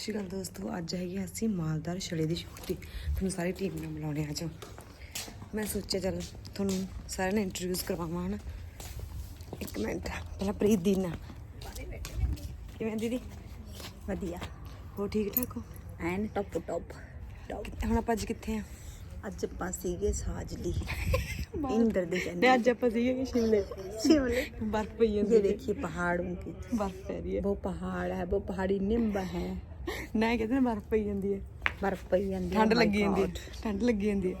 ਸ਼੍ਰੀ ਅਕਾਲ ਦੋਸਤੋ ਅੱਜ ਹੈਗੀ ਅਸੀਂ ਮਾਲਦਾਰ ਛੜੇ ਦੀ ਛੁੱਟੀ ਤੁਹਾਨੂੰ ਸਾਰੀ ਟੀਮ ਨਾਲ ਮਿਲਾਉਣੇ ਅੱਜ ਮੈਂ ਸੋਚਿਆ ਚੱਲ ਤੁਹਾਨੂੰ ਸਾਰਿਆਂ ਨੂੰ ਇੰਟਰੋਡਿਊਸ ਕਰਵਾਵਾਂ ਹਨਾ ਇੱਕ ਮਿੰਟ ਪਹਿਲਾਂ ਪ੍ਰੀਤ ਦੀ ਨਾ ਕਿਵੇਂ ਦੀਦੀ ਵਧੀਆ ਹੋ ਠੀਕ ਠਾਕ ਹੋ ਐਨ ਟੱਪ ਟੱਪ ਟੱਪ ਹੁਣ ਆਪਾਂ ਅੱਜ ਕਿੱਥੇ ਆ ਅੱਜ ਆਪਾਂ ਸੀਗੇ ਸਾਜਲੀ इंद्र ਦੇ ਤੇ ਕਹਿੰਦੇ ਅੱਜ ਆਪਾਂ ਸੀਗੇ ਸ਼ਿਮਲੇ शिमले ਬਰਫ਼ ਪਈ ये ਜਾਂਦੀ देखिए पहाड़ों की ਬਰਫ਼ ਪੈ ਰਹੀ ਹੈ वो पहाड़ है वो पहाड़ी नींब है ਨਾ ਕਹਿੰਦੇ ਨੇ ਬਰਫ਼ ਪਈ ਜਾਂਦੀ ਹੈ। ਬਰਫ਼ ਪਈ ਜਾਂਦੀ oh ਠੰਡ ਲੱਗੀ ਜਾਂਦੀ ਹੈ ਠੰਡ ਲੱਗੀ ਜਾਂਦੀ ਹੈ।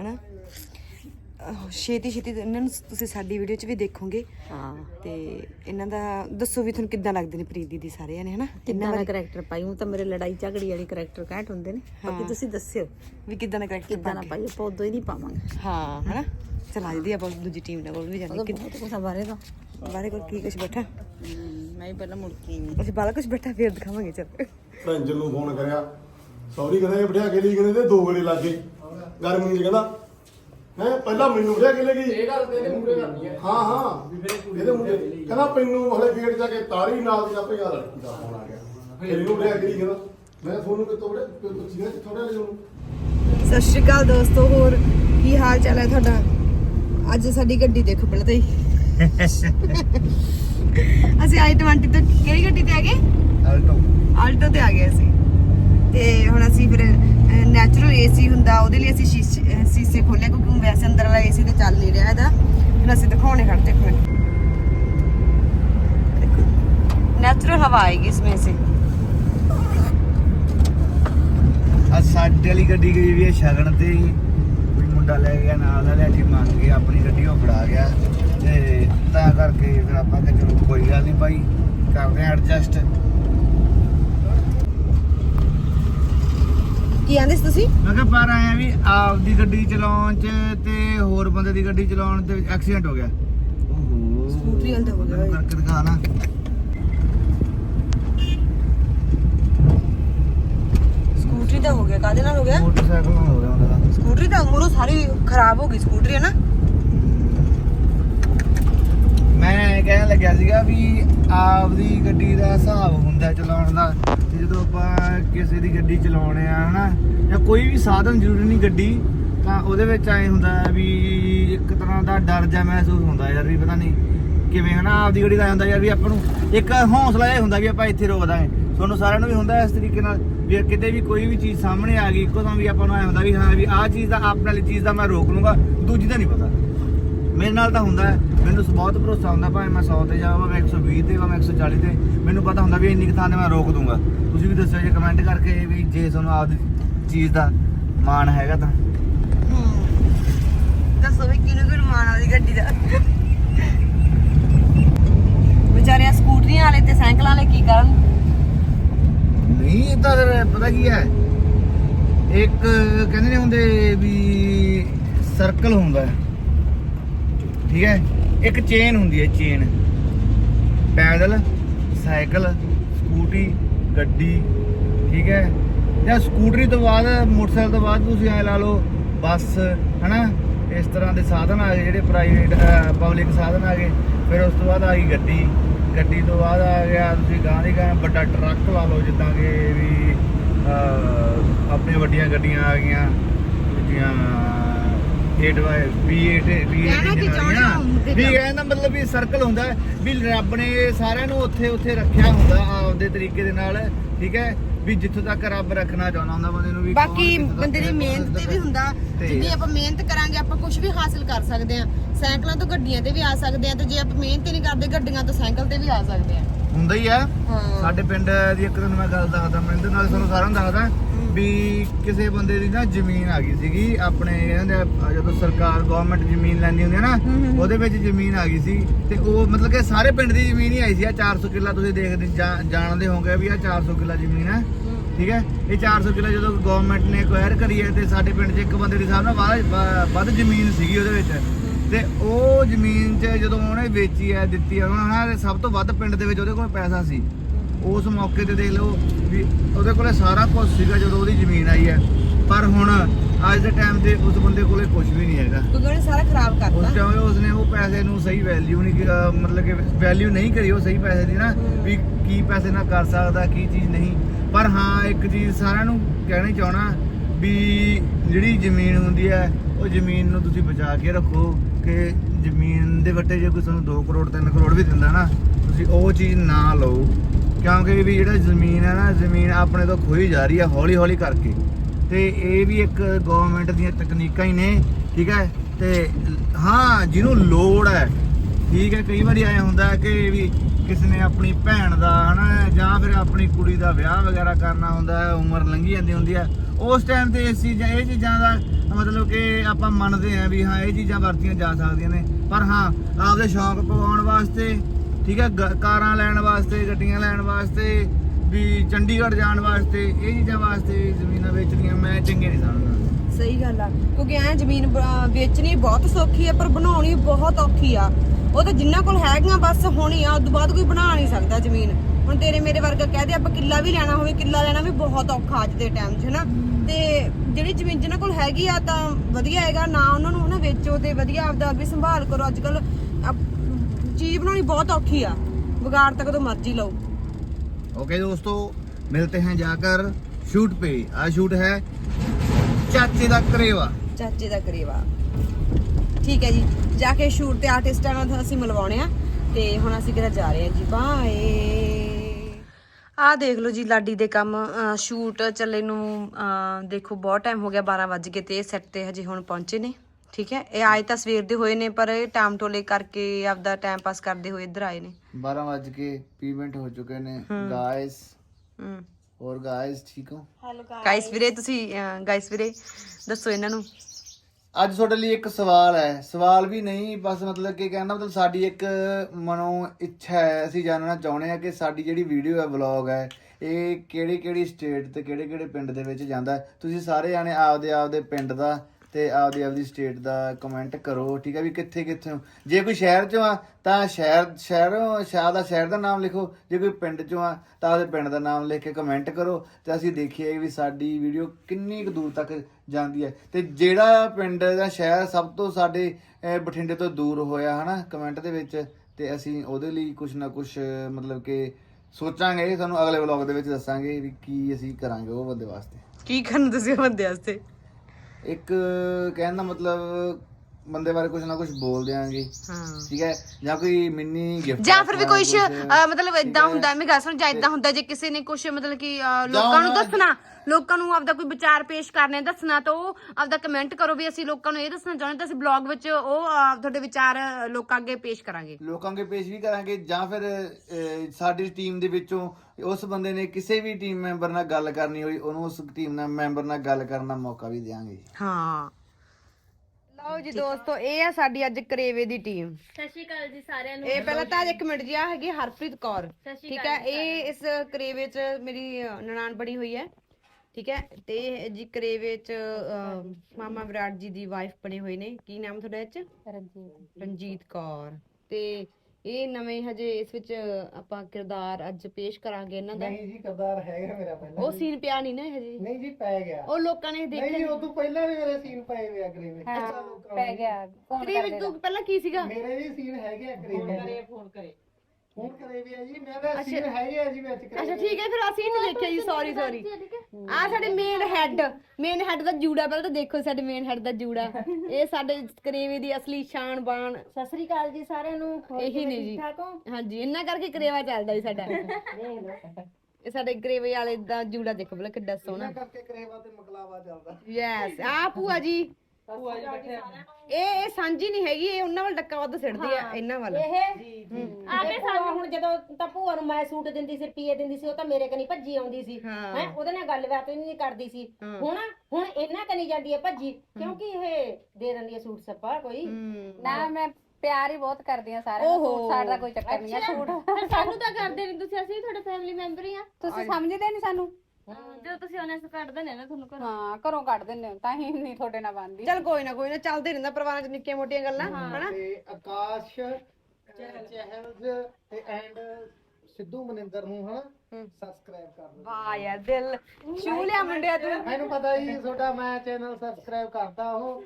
ਹਨਾ? ਅਹ ਛੇਤੀ ਛੇਤੀ ਇਹਨਾਂ ਨੂੰ ਤੁਸੀਂ ਸਾਡੀ ਵੀਡੀਓ 'ਚ ਵੀ ਦੇਖੋਗੇ। ਹਾਂ। ਤੇ ਇਹਨਾਂ ਦਾ ਦੱਸੋ ਵੀ ਤੁਹਾਨੂੰ ਕਿੱਦਾਂ ਲੱਗਦੇ ਨੇ ਪ੍ਰੀਤ ਦੀਦੀ ਸਾਰਿਆਂ ਨੇ ਹਨਾ? ਕਿੰਨਾ ਦਾ ਕਰੈਕਟਰ ਪਾਈ? ਹੂੰ ਤਾਂ ਮੇਰੇ ਲੜਾਈ ਝਗੜੀ ਵਾਲੀ ਕਰੈਕਟਰ ਘੈਂਟ ਹੁੰਦੇ ਨੇ। ਬਾਕੀ ਤੁਸੀਂ ਦੱਸਿਓ। ਵੀ ਕਿੱਦਾਂ ਦਾ ਕਰੈਕਟਰ ਪਾਈ? ਪੌਦੋ ਹੀ ਨਹੀਂ ਪਾਵਾਂਗੇ। ਹਾਂ ਹਨਾ? ਚਲ ਅੱਜ ਦੀ ਆਪਾਂ ਦੂਜੀ ਟੀਮ ਨਾਲ ਕੋਲ ਵੀ ਉਹਦਾ ਜਾਣੀ ਬਹੁਤ ਆ ਬਾਰੇ ਤਾਂ ਬਾਰੇ ਕੋਲ ਕੀ ਕੁਝ ਬੈਠਾ? ਮੈਂ ਹੀ ਪਹਿਲਾਂ ਮੁੜ ਕੇ ਨਹੀਂ ਅਸੀਂ ਬਾਲਾ ਕੁਝ ਬੈਠਾ ਫੇਰ ਦਿਖਾਵਾਂਗੇ ਚੱਲ। ਭੈਂਜਲ ਨੂੰ ਫੋਨ ਕਰਿਆ। ਸੌਰੀ ਕਹਿੰਦਾ ਇਹ ਬਿਠਾ ਕੇ ਲਈ ਕਹਿੰਦੇ ਤੇ ਦੋ ਗੇੜੇ ਲੱਗ ਗਏ ਗਰਮੀ ਚ ਕਹਿੰਦਾ ਹੈ ਪਹਿਲਾਂ ਮੈਨੂੰ ਬਿਠਾ ਕੇ ਲੈ ਗਈ। ਇਹ ਗੱਲ ਤੇਰੇ ਮੂਰੇ ਕਰਨੀ ਹੈ। ਹਾਂ ਹਾਂ। ਇਹਦੇ ਮੂਰੇ ਕਹਿੰਦਾ ਮੈਨੂੰ ਹਲੇ ਗੇਟ ਜਾ ਕੇ ਤਾਰੀ ਨਾਲ ਦੀ ਆਪੇ ਗੱਲ ਲੜਕੀ ਦਾ ਫੋਨ ਆ ਗਿਆ। ਫਿਰ ਇਹਨੂੰ ਬਿਠਾ ਕੇ ਲਈ ਕਹਿੰਦਾ। ਮੈਂ ਤੁਹਾਨੂੰ ਕਿਤੋਂ ਬੜੇ ਪੁੱਛੀ ਨਾ ਥੋੜਾ ਲੈ ਜਾਉਂ ਸਤਿ ਸ਼੍ਰੀ ਅਕਾਲ ਦੋਸਤੋ ਹੋਰ ਕੀ ਹਾਲ ਚਾਲ ਹੈ ਤੁਹਾਡਾ? ਅੱਜ ਸਾਡੀ ਗੱਡੀ ਦੇਖੋ ਪਹਿਲਾਂ ਤਾਂ ਹੀ ਅਸੀਂ i20 ਤੋਂ ਕਿਹੜੀ ਗੱਡੀ ਤੇ ਆ ਗਏ ਆਲਟੋ ਆਲਟੋ ਤੇ ਆ ਗਏ ਅਸੀਂ ਤੇ ਹੁਣ ਅਸੀਂ ਫਿਰ ਨੈਚੁਰਲ ਏਸੀ ਹੁੰਦਾ ਉਹਦੇ ਲਈ ਅਸੀਂ ਸ਼ੀਸ਼ੇ ਅਹ ਸ਼ੀਸ਼ੇ ਖੋਲੇ ਕਿਉਂਕਿ ਹੁਣ ਵੈਸੇ ਅੰਦਰ ਵਾਲਾ ਏਸੀ ਤੇ ਚੱਲ ਨਹੀਂ ਰਿਹਾ ਇਹਦਾ ਹੁਣ ਅਸੀਂ ਦਿਖਾਉਣੇ ਖੜਤੇ ਇੱਕ ਮਿੰਟ नेचुरल हवा आएगी इसमें से ਅੱਜ ਸਾਡੇ ਵਾਲੀ ਗੱਡੀ ਗਈ ਵੀ ਹੈ ਸ਼ਗਨ ਤੇ ਕੋਈ ਮੁੰਡਾ ਲੈ ਗਿਆ ਨਾਲ ਵਾਲੇ ਅਸੀਂ ਮੰਗ ਗਏ ਆਪਣੀ ਗੱਡੀ ਉਹ ਫੜਾ ਗਿਆ। ਤੇ ਤਾਂ ਕਰਕੇ ਫਿਰ ਆਪਾਂ ਕਿ ਚਲੋ ਕੋਈ ਗੱਲ ਨਹੀਂ ਭਾਈ ਕਰਦੇ ਐਡਜਸਟ ਕੀ ਆਂਦੇ ਸੀ ਤੁਸੀਂ? ਮੈਂ ਕਿਹਾ ਪਰ ਆਇਆ ਵੀ ਆਪਦੀ ਗੱਡੀ ਚਲਾਉਣ ਚ ਤੇ ਹੋਰ ਬੰਦੇ ਦੀ ਗੱਡੀ ਚਲਾਉਣ ਦੇ ਵਿੱਚ ਐਕਸੀਡੈਂਟ ਹੋ ਗਿਆ। ਓਹੋ ਸਕੂਟਰੀ ਵਾਲਾ ਤਾਂ ਹੋ ਗਿਆ। ਕਰਕੇ ਦਿਖਾ ਨਾ। ਸਕੂਟਰੀ ਦਾ ਹੋ ਗਿਆ ਕਾਦੇ ਨਾਲ ਹੋ ਗਿਆ? ਮੋਟਰਸਾਈਕਲ ਨਾਲ ਹੋ ਗਿਆ ਉਹਨਾਂ ਦਾ ਸਕੂਟਰੀ ਤਾਂ ਮੂਰੋਂ ਸਾਰੀ ਖਰਾਬ ਹੋ ਗਈ ਸਕੂਟਰੀ ਹੈ ਨਾ? ਮੈਂ ਇਹ ਕਹਿਣ ਲੱਗਿਆ ਸੀਗਾ ਵੀ ਆਪਦੀ ਗੱਡੀ ਦਾ ਹਿਸਾਬ ਹੁੰਦਾ ਚਲਾਉਣ ਦਾ ਤੇ ਜਦੋਂ ਆਪਾਂ ਕਿਸੇ ਦੀ ਗੱਡੀ ਚਲਾਉਣੇ ਆ ਹਨਾ ਜਾਂ ਕੋਈ ਵੀ ਸਾਧਨ ਜ਼ਰੂਰੀ ਨਹੀਂ ਗੱਡੀ ਤਾਂ ਉਹਦੇ ਵਿੱਚ ਐ ਹੁੰਦਾ ਵੀ ਇੱਕ ਤਰ੍ਹਾਂ ਦਾ ਡਰ ਜਿਹਾ ਮਹਿਸੂਸ ਹੁੰਦਾ ਯਾਰ ਵੀ ਪਤਾ ਨਹੀਂ ਕਿਵੇਂ ਹਨਾ ਆਪਦੀ ਗੱਡੀ ਦਾ ਹੁੰਦਾ ਯਾਰ ਵੀ ਆਪਾਂ ਨੂੰ ਇੱਕ ਹੌਸਲਾ ਇਹ ਹੁੰਦਾ ਵੀ ਆਪਾਂ ਇੱਥੇ ਰੋਕ ਦਾਂਗੇ ਤੁਹਾਨੂੰ ਸਾਰਿਆਂ ਨੂੰ ਵੀ ਹੁੰਦਾ ਇਸ ਤਰੀਕੇ ਨਾਲ ਵੀ ਕਿਤੇ ਵੀ ਕੋਈ ਵੀ ਚੀਜ਼ ਸਾਹਮਣੇ ਆ ਗਈ ਇੱਕੋ ਦਮ ਵੀ ਆਪਾਂ ਨੂੰ ਐ ਹੁੰਦਾ ਵੀ ਹਾਂ ਵੀ ਆਹ ਚੀਜ਼ ਦਾ ਆਪਣੇ ਵਾਲੀ ਚੀਜ਼ ਦਾ ਮੈਂ ਰੋਕ ਲੂੰਗਾ ਦੂਜੀ ਦਾ ਨਹੀਂ ਪਤਾ। ਮੇਰੇ ਨਾਲ ਤਾਂ ਹੁੰਦਾ ਮੈਨੂੰ ਬਹੁਤ ਭਰੋਸਾ ਹੁੰਦਾ ਭਾਵੇਂ ਮੈਂ 100 ਤੇ ਜਾਵਾਂ ਮੈਂ 120 ਤੇ ਜਾਂ ਮੈਂ 140 ਤੇ ਮੈਨੂੰ ਪਤਾ ਹੁੰਦਾ ਵੀ ਇੰਨੀ ਥਾਂ ਤੇ ਮੈਂ ਰੋਕ ਦੂੰਗਾ ਤੁਸੀਂ ਵੀ ਦੱਸਿਓ ਜੇ ਕਮੈਂਟ ਕਰਕੇ ਵੀ ਜੇ ਤੁਹਾਨੂੰ ਆਪਦੀ ਚੀਜ਼ ਦਾ ਮਾਣ ਹੈਗਾ ਤਾਂ। ਦੱਸੋ ਵੀ ਕਿਹਨੂੰ ਕਿਹਨੂੰ ਮਾਣ ਆਦੀ ਗੱਡੀ ਦਾ? ਵਿਚਾਰਿਆ ਸਕੂਟਰੀਆਂ ਵਾਲੇ ਤੇ ਸਾਈਕਲਾਂ ਵਾਲੇ ਕੀ ਕਰਨ? ਨਹੀਂ ਇਹ ਤਾਂ ਫਿਰ ਪਤਾ ਕੀ ਹੈ? ਇੱਕ ਕਹਿੰਦੇ ਨੇ ਹੁੰਦੇ ਵੀ ਸਰਕਲ ਹੁੰਦਾ ਠੀਕ ਹੈ? ਇੱਕ ਚੇਨ ਹੁੰਦੀ ਹੈ ਚੇਨ ਪੈਦਲ, ਸਾਈਕਲ, ਸਕੂਟੀ, ਗੱਡੀ, ਠੀਕ ਹੈ? ਜਾਂ ਸਕੂਟਰੀ ਤੋਂ ਬਾਅਦ, ਮੋਟਰਸਾਈਕਲ ਤੋਂ ਬਾਅਦ ਤੁਸੀਂ ਐ ਲਾ ਲਓ, ਬੱਸ, ਹਨਾ? ਇਸ ਤਰ੍ਹਾਂ ਦੇ ਸਾਧਨ ਆ ਗਏ ਜਿਹੜੇ ਪ੍ਰਾਈਵੇਟ ਪਬਲਿਕ ਸਾਧਨ ਆ ਗਏ। ਫਿਰ ਉਸ ਤੋਂ ਬਾਅਦ ਆ ਗਈ ਗੱਡੀ। ਗੱਡੀ ਤੋਂ ਬਾਅਦ ਆ ਗਿਆ ਤੁਸੀਂ ਗਾਂ ਦੀ ਗਾਂ ਵੱਡਾ ਟਰੱਕ ਲਾ ਲਓ ਜਿੱਦਾਂ ਕਿ ਵੀ ਆਪਣੀਆਂ ਵੱਡੀਆਂ ਗੱਡੀਆਂ ਆ ਗਈਆਂ ਦੂਜੀਆਂ 8 ਬਾਈ V8 ਕਹਿਣਾ ਕੀ V8 ਚਾਹੁੰਦੇ ਹੋ? ਵੀ ਕਹਿੰਦਾ ਮਤਲਬ ਵੀ ਸਰਕਲ ਹੁੰਦਾ ਵੀ ਰੱਬ ਨੇ ਸਾਰਿਆਂ ਨੂੰ ਉੱਥੇ ਉੱਥੇ ਰੱਖਿਆ ਹੁੰਦਾ ਆਪਦੇ ਤਰੀਕੇ ਦੇ ਨਾਲ ਠੀਕ ਹੈ ਵੀ ਜਿੱਥੋਂ ਤੱਕ ਰੱਬ ਰੱਖਣਾ ਚਾਹੁੰਦਾ ਹੁੰਦਾ ਬੰਦੇ ਨੂੰ ਵੀ ਬਾਕੀ ਕੌਣ ਕਿੱਥੋਂ ਤੱਕ ਬੰਦੇ ਦੀ ਮਿਹਨਤ ਤੇ ਵੀ ਹੁੰਦਾ। ਤੇ- ਜਿੰਨੀ ਆਪਾਂ ਮਿਹਨਤ ਕਰਾਂਗੇ ਆਪਾਂ ਕੁਝ ਵੀ ਹਾਸਲ ਕਰ ਸਕਦੇ ਆ ਸਾਈਕਲਾਂ ਤੋਂ ਗੱਡੀਆਂ ਤੇ ਵੀ ਆ ਸਕਦੇ ਆ ਤੇ ਜੇ ਆਪਾਂ ਮਿਹਨਤ ਹੀ ਨਹੀਂ ਕਰਦੇ ਗੱਡੀਆਂ ਤੋਂ ਸਾਈਕਲ ਤੇ ਵੀ ਆ ਸਕਦੇ ਆ ਹੁੰਦਾ ਹੀ ਆ ਹਾਂ। ਸਾਡੇ ਪਿੰਡ ਦੀ ਇੱਕ ਦਿਨ ਮੈਂ ਗੱਲ ਦੱਸਦਾ ਮੈਂ ਇਹਦੇ ਨਾਲ ਤੁਹਾਨੂੰ ਸਾਰਿਆਂ ਨੂੰ ਦੱਸਦਾ। ਵੀ ਕਿਸੇ ਬੰਦੇ ਦੀ ਨਾ ਜ਼ਮੀਨ ਆ ਗਈ ਸੀਗੀ ਆਪਣੇ ਆ, ਜਦੋਂ ਸਰਕਾਰ ਗਵਰਨਮੈਂਟ ਜ਼ਮੀਨ ਲੈਂਦੀ ਹੁੰਦੀ ਹੈ ਨਾ ਉਹਦੇ ਵਿੱਚ ਜ਼ਮੀਨ ਆ ਗਈ ਸੀ ਤੇ ਉਹ ਮਤਲਬ ਕਿ ਸਾਰੇ ਪਿੰਡ ਦੀ ਜ਼ਮੀਨ ਹੀ ਆਈ ਸੀ। ਆ 400 ਕਿੱਲਾ ਤੁਸੀਂ ਦੇਖਦੇ ਜਾਣਦੇ ਹੋਵੋਗੇ ਵੀ ਆ 400 ਕਿੱਲਾ ਜ਼ਮੀਨ ਹੈ ਠੀਕ ਹੈ? ਇਹ 400 ਕਿੱਲਾ ਜਦੋਂ ਗਵਰਨਮੈਂਟ ਨੇ ਐਕਵਾਇਰ ਕਰੀ ਹੈ ਤੇ ਸਾਡੇ ਪਿੰਡ 'ਚ ਇੱਕ ਬੰਦੇ ਦੀ ਸਾਹਮਣੇ ਵੱਧ ਵ- ਵੱਧ ਜ਼ਮੀਨ ਸੀਗੀ ਉਹਦੇ ਵਿੱਚ। ਤੇ ਉਹ ਜ਼ਮੀਨ 'ਚ ਜਦੋਂ ਉਹਨੇ ਵੇਚੀ ਹੈ ਦਿੱਤੀ ਹੈ ਉਹਨਾਂ ਨੇ ਸਭ ਤੋਂ ਵੱਧ ਪਿੰਡ ਦੇ ਵਿੱਚ ਉਹਦੇ ਕੋਲ ਪੈਸਾ ਸੀ। ਉਸ ਮੌਕੇ ਤੇ ਦੇਖ ਲਓ ਵੀ ਉਹਦੇ ਕੋਲੇ ਸਾਰਾ ਕੁਝ ਸੀਗਾ ਜਦੋਂ ਉਹਦੀ ਜ਼ਮੀਨ ਆਈ ਹੈ। ਪਰ ਹੁਣ ਅੱਜ ਦੇ ਟਾਈਮ ਤੇ ਉਸ ਬੰਦੇ ਕੋਲੇ ਕੁਝ ਵੀ ਨਹੀਂ ਹੈਗਾ। ਕਿਉਂਕਿ ਉਹਨੇ ਸਾਰਾ ਖਰਾਬ ਉਸ ਕਰਤਾ ਟਾਈਮ ਉਸਨੇ ਉਹ ਪੈਸੇ ਨੂੰ ਸਹੀ ਵੈਲਿਊ ਨਹੀਂ ਕੀ- ਅਹ ਮਤਲਬ ਕਿ ਵੈਲਿਊ ਨਹੀਂ ਕਰੀ ਉਹ ਸਹੀ ਪੈਸੇ ਦੀ ਨਾ ਵੀ ਕੀ ਪੈਸੇ ਨਾਲ ਕਰ ਸਕਦਾ ਕੀ ਚੀਜ਼ ਨਹੀਂ। ਪਰ ਹਾਂ ਇੱਕ ਚੀਜ਼ ਸਾਰਿਆਂ ਨੂੰ ਕਹਿਣੀ ਚਾਹਣਾ ਵੀ ਜਿਹੜੀ ਜ਼ਮੀਨ ਹੁੰਦੀ ਹੈ ਉਹ ਜ਼ਮੀਨ ਨੂੰ ਤੁਸੀਂ ਬਚਾ ਕੇ ਰੱਖੋ ਕਿ ਜ਼ਮੀਨ ਦੇ ਵੱਟੇ ਜੇ ਕੋਈ ਤੁਹਾਨੂੰ 2 ਕਰੋੜ 3 ਕਰੋੜ ਵੀ ਦਿੰਦਾ ਨਾ ਤੁਸੀਂ ਉਹ ਚੀਜ਼ ਨਾ ਲਓ। ਕਿਉਂਕਿ ਵੀ ਜਿਹੜਾ ਜ਼ਮੀਨ ਹੈ ਨਾ, ਜ਼ਮੀਨ ਆਪਣੇ ਤੋਂ ਖੋਈ ਜਾ ਰਹੀ ਹੈ ਹੌਲੀ ਹੌਲੀ ਕਰਕੇ। ਤੇ ਇਹ ਵੀ ਇੱਕ ਗਵਰਨਮੈਂਟ ਦੀਆਂ ਤਕਨੀਕਾਂ ਹੀ ਨੇ, ਠੀਕ ਹੈ? ਤੇ ਹਾਂ, ਜਿਹਨੂੰ ਲੋੜ ਹੈ, ਠੀਕ ਹੈ? ਕਈ ਵਾਰੀ ਐ ਹੁੰਦਾ ਕਿ ਵੀ ਕਿਸੇ ਨੇ ਆਪਣੀ ਭੈਣ ਦਾ ਹਨਾ, ਜਾਂ ਫਿਰ ਆਪਣੀ ਕੁੜੀ ਦਾ ਵਿਆਹ ਵਗੈਰਾ ਕਰਨਾ ਹੁੰਦਾ ਹੈ, ਉਮਰ ਲੰਘੀ ਜਾਂਦੀ ਹੁੰਦੀ ਹੈ। ਉਸ ਟਾਈਮ ਤੇ ਇਸ ਚੀਜ਼ਾਂ, ਇਹ ਚੀਜ਼ਾਂ ਦਾ ਮਤਲਬ ਕਿ ਆਪਾਂ ਮੰਨਦੇ ਆਂ ਵੀ ਹਾਂ, ਇਹ ਚੀਜ਼ਾਂ ਵਰਤੀਆਂ ਜਾ ਸਕਦੀਆਂ ਨੇ। ਪਰ ਹਾਂ, ਆਪਦੇ ਸ਼ੌਂਕ ਪਵਾਉਣ ਵਾਸਤੇ ਠੀਕ ਹੈ ਕਾਰਾਂ ਲੈਣ ਵਾਸਤੇ, ਗੱਡੀਆਂ ਲੈਣ ਵਾਸਤੇ, ਵੀ ਚੰਡੀਗੜ੍ਹ ਜਾਣ ਵਾਸਤੇ, ਇਹ ਚੀਜ਼ਾਂ ਵਾਸਤੇ ਜ਼ਮੀਨਾਂ ਵੇਚਣੀਆਂ, ਮੈਂ ਚੰਗੇ ਨਹੀਂ ਸਮਝਦਾ ਸਹੀ ਗੱਲ ਆ, ਕਿਉਂਕਿ ਐ ਜ਼ਮੀਨ ਵੇਚਣੀ ਬਹੁਤ ਸੌਖੀ ਆ, ਪਰ ਬਣਾਉਣੀ ਬਹੁਤ ਔਖੀ ਆ। ਉਹ ਤਾਂ ਜਿੰਨਾ ਕੋਲ ਹੈਗੀਆਂ, ਬਸ ਹੋਣੀ ਆ, ਉਦੋਂ ਬਾਅਦ ਕੋਈ ਬਣਾ ਨਹੀਂ ਸਕਦਾ ਜ਼ਮੀਨ। ਹੁਣ ਤੇਰੇ ਮੇਰੇ ਵਰਗਾ ਕਹਦੇ ਆਪਾਂ ਕਿੱਲਾ ਵੀ ਲੈਣਾ ਹੋਵੇ, ਕਿੱਲਾ ਲੈਣਾ ਵੀ ਬਹੁਤ ਔਖਾ ਅੱਜ ਦੇ ਟਾਈਮ 'ਚ, ਹਨਾ? ਤੇ ਜਿਹੜੀ ਜ਼ਮੀਨ ਜਿਹਨਾਂ ਕੋਲ ਹੈਗੀ ਆ, ਤਾਂ ਵਧੀਆ ਹੈਗਾ, ਨਾ ਉਹਨਾਂ ਨੂੰ ਹਨਾ ਵੇਚੋ ਤੇ ਵਧੀਆ ਆਪਦਾ ਵੀ ਸੰਭਾਲ ਕਰੋ। ਅੱਜ ਕੱਲ ਚੀਜ਼ ਬਣਾਉਣੀ ਬਹੁਤ ਔਖੀ ਆ ਵਿਗਾੜ ਤਾਂ ਕਦੋਂ ਮਰਜ਼ੀ ਲਓ ओके दोस्तों मिलते हैं जाकर शूट पे आज शूट है चाचे दा करेवा ਚਾਚੇ ਦਾ ਕਰੇਵਾ ਠੀਕ ਹੈ ਜੀ ਜਾ ਕੇ ਸ਼ੂਟ ਤੇ ਆਰਟਿਸਟਾਂ ਨਾਲ ਅਸੀਂ ਮਿਲਵਾਉਣੇ ਆ ਤੇ ਹੁਣ ਅਸੀਂ ਕਿਹੜਾ ਜਾ ਰਹੇ ਹਾਂ ਜੀ ਬਾਏ ਆ ਦੇਖ ਲਓ ਜੀ ਲਾਡੀ ਦੇ ਕੰਮ ਅਹ ਸ਼ੂਟ ਚੱਲੇ ਨੂੰ ਅਹ ਦੇਖੋ ਬਹੁਤ ਟਾਈਮ ਹੋ ਗਿਆ 12 ਵੱਜ ਗਏ ਤੇ ਸੈੱਟ ਤੇ ਹਜੇ ਹੁਣ ਪਹੁੰਚੇ ਨੇ ਠੀਕ ਹੈ? ਇਹ ਆਏ ਤਾਂ ਸਵੇਰ ਦੇ ਹੋਏ ਨੇ ਪਰ ਇਹ ਟਾਈਮ ਟੋਲੇ ਕਰਕੇ ਆਪਦਾ ਟਾਈਮ ਪਾਸ ਕਰਦੇ ਹੋਏ ਇੱਧਰ ਆਏ ਨੇ। 12 ਵਜ ਕੇ ਪੀਮੈਂਟ ਹੋ ਚੁੱਕੇ ਨੇ। ਗਾਇਸ ਹੂੰ। ਹੋਰ ਗਾਇਸ ਠੀਕ ਹੋ? ਗਾਇਸ ਵੀਰੇ ਤੁਸੀਂ ਗਾਇਸ ਵੀਰੇ ਦੱਸੋ ਇਹਨਾਂ ਨੂੰ। ਅੱਜ ਤੁਹਾਡੇ ਲਈ ਇੱਕ ਸਵਾਲ ਹੈ। ਸਵਾਲ ਵੀ ਨਹੀਂ ਬਸ ਮਤਲਬ ਕਿ ਕਹਿੰਦਾ ਮਤਲਬ ਸਾਡੀ ਇੱਕ ਮਨੋਂ ਇੱਛਾ ਹੈ। ਅਸੀਂ ਜਾਣਨਾ ਚਾਹੁੰਦੇ ਆ ਕਿ ਸਾਡੀ ਜਿਹੜੀ ਵੀਡੀਓ ਹੈ ਵਲੌਗ ਹੈ ਇਹ ਕਿਹੜੀ ਕਿਹੜੀ ਸਟੇਟ ਤੇ ਕਿਹੜੇ ਕਿਹੜੇ ਪਿੰਡ ਦੇ ਵਿੱਚ ਜਾਂਦਾ ਤੁਸੀਂ ਸਾਰੇ ਜਾਣੇ ਆਪਦੇ ਆਪਦੇ ਪਿੰਡ ਦਾ ਤੇ ਆਪਦੀ ਆਪਦੀ ਸਟੇਟ ਦਾ ਕਮੈਂਟ ਕਰੋ, ਠੀਕ ਹੈ ਵੀ ਕਿੱਥੇ ਕਿੱਥੇ। ਹੋ ਜੇ ਕੋਈ ਸ਼ਹਿਰ ਚੋਂ ਆ, ਤਾਂ ਸ਼ਹਿਰ, ਸ਼ਹਿਰੋਂ, ਸ਼ਾਹ ਦਾ ਸ਼ਹਿਰ ਦਾ ਨਾਮ ਲਿਖੋ। ਜੇ ਕੋਈ ਪਿੰਡ ਚੋਂ ਆ, ਤਾਂ ਆਪਦੇ ਪਿੰਡ ਦਾ ਨਾਮ ਲਿਖ ਕੇ ਕਮੈਂਟ ਕਰੋ ਤੇ ਅਸੀਂ ਦੇਖੀਏ ਵੀ ਸਾਡੀ ਵੀਡੀਓ ਕਿੰਨੀ ਕੁ ਦੂਰ ਤੱਕ ਜਾਂਦੀ ਹੈ। ਤੇ ਜਿਹੜਾ ਪਿੰਡ ਜਾਂ ਸ਼ਹਿਰ ਸਭ ਤੋਂ ਸਾਡੇ ਬਠਿੰਡੇ ਤੋਂ ਦੂਰ ਹੋਇਆ, ਹਨਾ ਕਮੈਂਟ ਦੇ ਵਿੱਚ, ਤੇ ਅਸੀਂ ਉਹਦੇ ਲਈ ਕੁਝ ਨਾ ਕੁਝ ਮਤਲਬ ਕਿ ਸੋਚਾਂਗੇ, ਤੁਹਾਨੂੰ ਅਗਲੇ ਵਲੌਗ ਦੇ ਵਿੱਚ ਦੱਸਾਂਗੇ ਵੀ ਕੀ ਅਸੀਂ ਕਰਾਂਗੇ ਉਹ ਬੰਦੇ ਵਾਸਤੇ। ਕੀ ਕਰਨ ਤੁਸੀਂ ਉਹ ਬੰਦੇ ਵਾਸਤੇ? ਇੱਕ ਕਹਿਣ ਦਾ ਮਤਲਬ ਬੰਦੇ ਬਾਰੇ ਕੁਝ ਨਾ ਕੁਝ ਬੋਲ ਦਿਆਂਗੇ ਹਾਂ। ਠੀਕ ਹੈ? ਜਾਂ ਕੋਈ ਮਿੰਨੀ ਗਿਫਟ ਜਾਂ ਫਿਰ ਵੀ ਕੁਝ ਮਤਲਬ ਇਦਾਂ ਹੁੰਦਾ ਮੈਂ ਗੱਲ ਸੁਣ ਜਾਂ ਇਦਾਂ ਹੁੰਦਾ ਜੇ ਕਿਸੇ ਨੇ ਕੁਝ ਮਤਲਬ ਕਿ ਲੋਕਾਂ ਨੂੰ ਦੱਸਣਾ ਲੋਕਾਂ ਨੂੰ ਆਪਦਾ ਕੋਈ ਵਿਚਾਰ ਪੇਸ਼ ਕਰਨੇ ਦੱਸਣਾ ਤਾਂ ਉਹ ਆਪਦਾ ਕਮੈਂਟ ਕਰੋ ਵੀ ਅਸੀਂ ਲੋਕਾਂ ਨੂੰ ਇਹ ਦੱਸਣਾ ਚਾਹੁੰਦੇ ਤਾਂ ਅਸੀਂ ਬਲੌਗ ਵਿੱਚ ਉਹ ਤੁਹਾਡੇ ਵਿਚਾਰ ਲੋਕਾਂ ਅੱਗੇ ਪੇਸ਼ ਕਰਾਂਗੇ। ਲੋਕਾਂ ਅੱਗੇ ਪੇਸ਼ ਵੀ ਕਰਾਂਗੇ ਜਾਂ ਫਿਰ ਸਾਡੀ ਟੀਮ ਦੇ ਵਿੱਚੋਂ ਉਸ ਬੰਦੇ ਨੇ ਕਿਸੇ ਵੀ ਟੀਮ ਮੈਂਬਰ ਨਾਲ ਗੱਲ ਕਰਨੀ ਹੋਈ ਉਹਨੂੰ ਉਸ ਟੀਮ ਨਾਲ ਮੈਂਬਰ ਨਾਲ ਗੱਲ ਕਰਨ ਦਾ ਮੌਕਾ ਵੀ ਦੇਵਾਂਗੇ ਹਾਂ। ਲਓ ਜੀ ਦੋਸਤੋ ਇਹ ਆ ਸਾਡੀ ਅੱਜ ਕਰੇਵੇ ਦੀ ਟੀਮ ਸਤਿ ਸ਼੍ਰੀ ਅਕਾਲ ਜੀ ਸਾਰਿਆਂ ਨੂੰ। ਇਹ ਪਹਿਲਾਂ ਤਾਂ ਇੱਕ ਮਿੰਟ ਜੀ ਆ ਹੈਗੀ ਹਰਪ੍ਰੀਤ ਕੌਰ। ਠੀਕ ਹੈ ਇਹ ਇਸ ਕਰੇਵੇ ਚ ਮੇਰੀ ਅ, ਨਨਾਣ ਬਣੀ ਹੋਈ ਹੈ। ਠੀਕ ਹੈ ਤੇ ਇਹ ਜੀ ਕਰੇਵੇ ਚ ਅ, ਮਾਮਾ ਵਿਰਾਟ ਜੀ ਦੀ ਵਾਈਫ ਬਣੇ ਹੋਏ ਨੇ। ਕੀ ਨਾਮ ਤੁਹਾਡਾ ਇਹ ਚ? ਰਣਜੀਤ। ਰਣਜੀਤ ਕੌਰ। ਤੇ ਇਹ ਨਵੇਂ ਹਜੇ ਇਸ ਵਿੱਚ ਆਪਾਂ ਕਿਰਦਾਰ ਅੱਜ ਪੇਸ਼ ਕਰਾਂਗੇ ਇਹਨਾਂ ਦਾ। ਨਹੀਂ ਜੀ ਕਰਦਾਰ ਹੈਗਾ ਮੇਰਾ ਪਹਿਲਾਂ ਉਹ ਸੀਨ ਪਿਆ ਨਹੀਂ ਨਾ ਹਜੇ। ਨਹੀਂ ਜੀ ਪੈ ਗਿਆ। ਉਹ ਲੋਕਾਂ ਨੇ ਨਹੀਂ ਦੇਖਿਆ ਜੀ ਉਹ ਤੋਂ ਪਹਿਲਾਂ ਵੀ ਮੇਰੇ ਸੀਨ ਪਏ ਹੋਏ ਆ ਕਰੇਵੇ ਪੈ ਗਿਆ। ਕਰੇਵੇ ਤੂੰ ਪਹਿਲਾਂ ਕੀ ਸੀਗਾ? ਮੇਰੇ ਵੀ ਸੀਨ ਹੈਗੇ ਆ ਕਰੇਵੇ ਫੋਨ ਕਰੇ। ਕਰੇ ਵੀ ਆ ਜੀ ਮੇਰਾ ਸੀਨ ਹੈਗੇ ਆ ਜੀ ਵਿੱਚ ਅੱਛਾ ਠੀਕ ਹੈ ਫਿਰ ਅਸੀਂ ਨਹੀਂ ਦੇਖਿਆ ਜੀ ਸੌਰੀ ਸੌਰੀ ਆ ਸਾਡੇ ਮੇਨ ਹੈੱਡ ਮੇਨ ਹੈੱਡ ਦਾ ਜੂੜਾ ਪਹਿਲਾਂ ਤਾਂ ਦੇਖੋ ਸਾਡੇ ਮੇਨ ਹੈੱਡ ਦਾ ਜੂੜਾ। ਇਹ ਸਾਡੇ ਕਰੇਵੇ ਦੀ ਅਸਲੀ ਸ਼ਾਨ ਬਾਣ। ਸਤਿ ਸ਼੍ਰੀ ਅਕਾਲ ਜੀ ਸਾਰਿਆਂ ਨੂੰ। ਹੋਰ ਇਹੀ ਨੇ ਕਿਵੇਂ ਜੀ। ਠੀਕ ਠਾਕ ਹੋ? ਹਾਂਜੀ ਇੰਨਾ ਕਰਕੇ ਕਰੇਵਾ ਚੱਲਦਾ ਜੀ ਸਾਡਾ। ਇਹ ਸਾਡੇ ਕਰੇਵੇ ਵਾਲੇ ਦਾ ਜੂੜਾ ਦੇਖੋ ਪਹਿਲਾਂ ਕਿੱਡਾ ਸੋਹਣਾ। ਕਰਕੇ ਕਰੇਵਾ ਤੇ ਮਕਲਾਵਾ ਚੱਲਦਾ। ਯੈਸ ਆ ਭੂਆ ਜੀ। ਇਹ ਇਹ ਸਾਂਝੀ ਨਹੀਂ ਹੈਗੀ ਇਹ ਉਹਨਾਂ ਵੱਲ ਡੱਕਾ ਵੱਧ ਸਿੱਟਦੀ ਆ ਇਹਨਾਂ ਵੱਲ। ਇਹ ਆਗੇ ਸਾਨੂੰ ਹੁਣ ਜਦੋਂ ਤਾਂ ਭੂਆ ਨੂੰ ਮੈਂ ਸੂਟ ਦਿੰਦੀ ਸੀ ਰੁਪਈਏ ਦਿੰਦੀ ਸੀ ਉਹ ਤਾਂ ਮੇਰੇ ਕਨੀ ਭੱਜੀ ਆਉਂਦੀ ਸੀ। ਹਾਂ। ਹੈ ਉਹਦੇ ਨਾਲ ਗੱਲਬਾਤ ਵੀ ਨਹੀਂ ਕਰਦੀ ਸੀ। ਹੁਣ ਹੁਣ ਇਹਨਾਂ ਕਨੀ ਜਾਂਦੀ ਹੈ ਭੱਜੀ ਕਿਉਂਕਿ ਇਹ ਦੇ ਦਿੰਦੀ ਹੈ ਸੂਟ ਸੱਪਾ ਕੋਈ। ਨਾ ਮੈਂ ਪਿਆਰ ਹੀ ਬਹੁਤ ਕਰਦੀ ਆ ਸਾਰਿਆਂ ਨੂੰ ਸੂਟ ਸਾੜ ਦਾ ਕੋਈ ਚੱਕਰ ਨਹੀਂ ਆ ਸੂਟ। ਫਿਰ ਸਾਨੂੰ ਤਾਂ ਕਰਦੇ ਨਹੀਂ ਤੁਸੀਂ ਅਸੀਂ ਤੁਹਾਡੇ ਫੈਮਿਲੀ ਮੈਂਬਰ ਹੀ ਆ। ਤੁਸੀਂ ਸਮਝਦੇ ਨਹੀਂ ਸਾਨੂੰ? ਜਦੋਂ ਤੁਸੀਂ ਉਹਨਾਂ ਸੇ ਕੱਢਦੇ ਨੇ ਨਾ ਤੁਹਾਨੂੰ ਘਰੋਂ। ਹਾਂ ਘਰੋਂ ਕੱਢ ਦਿੰਦੇ ਹੋ ਤਾਂ ਹੀ ਨਹੀਂ ਤੁਹਾਡੇ ਨਾਲ ਬੰਦੀ ਚੱਲ ਕੋਈ ਨਾ ਕੋਈ ਨਾ ਚੱਲਦੇ ਰਹਿੰਦਾ ਪਰਿਵਾਰਾਂ ਚ ਨਿੱਕੀਆਂ ਮੋਟੀਆਂ ਗੱਲਾਂ ਹਨਾ? ਤੇ ਆਕਾਸ਼ ਚਹਿਲਜ ਤੇ ਐਂਡ ਸਿੱਧੂ ਮਨਿੰਦਰ ਨੂੰ ਹਨਾ? ਸਬਸਕ੍ਰਾਈਬ ਕਰ ਦਿਓ। ਵਾਹ ਯਾਰ ਦਿਲ ਛੂ ਲਿਆ ਮੁੰਡਿਆ ਤੂੰ। ਮੈਨੂੰ ਪਤਾ ਹੀ ਤੁਹਾਡਾ ਮੈਂ ਚੈਨਲ ਸਬਸਕ੍ਰਾਈਬ ਕਰਦਾ ਉਹ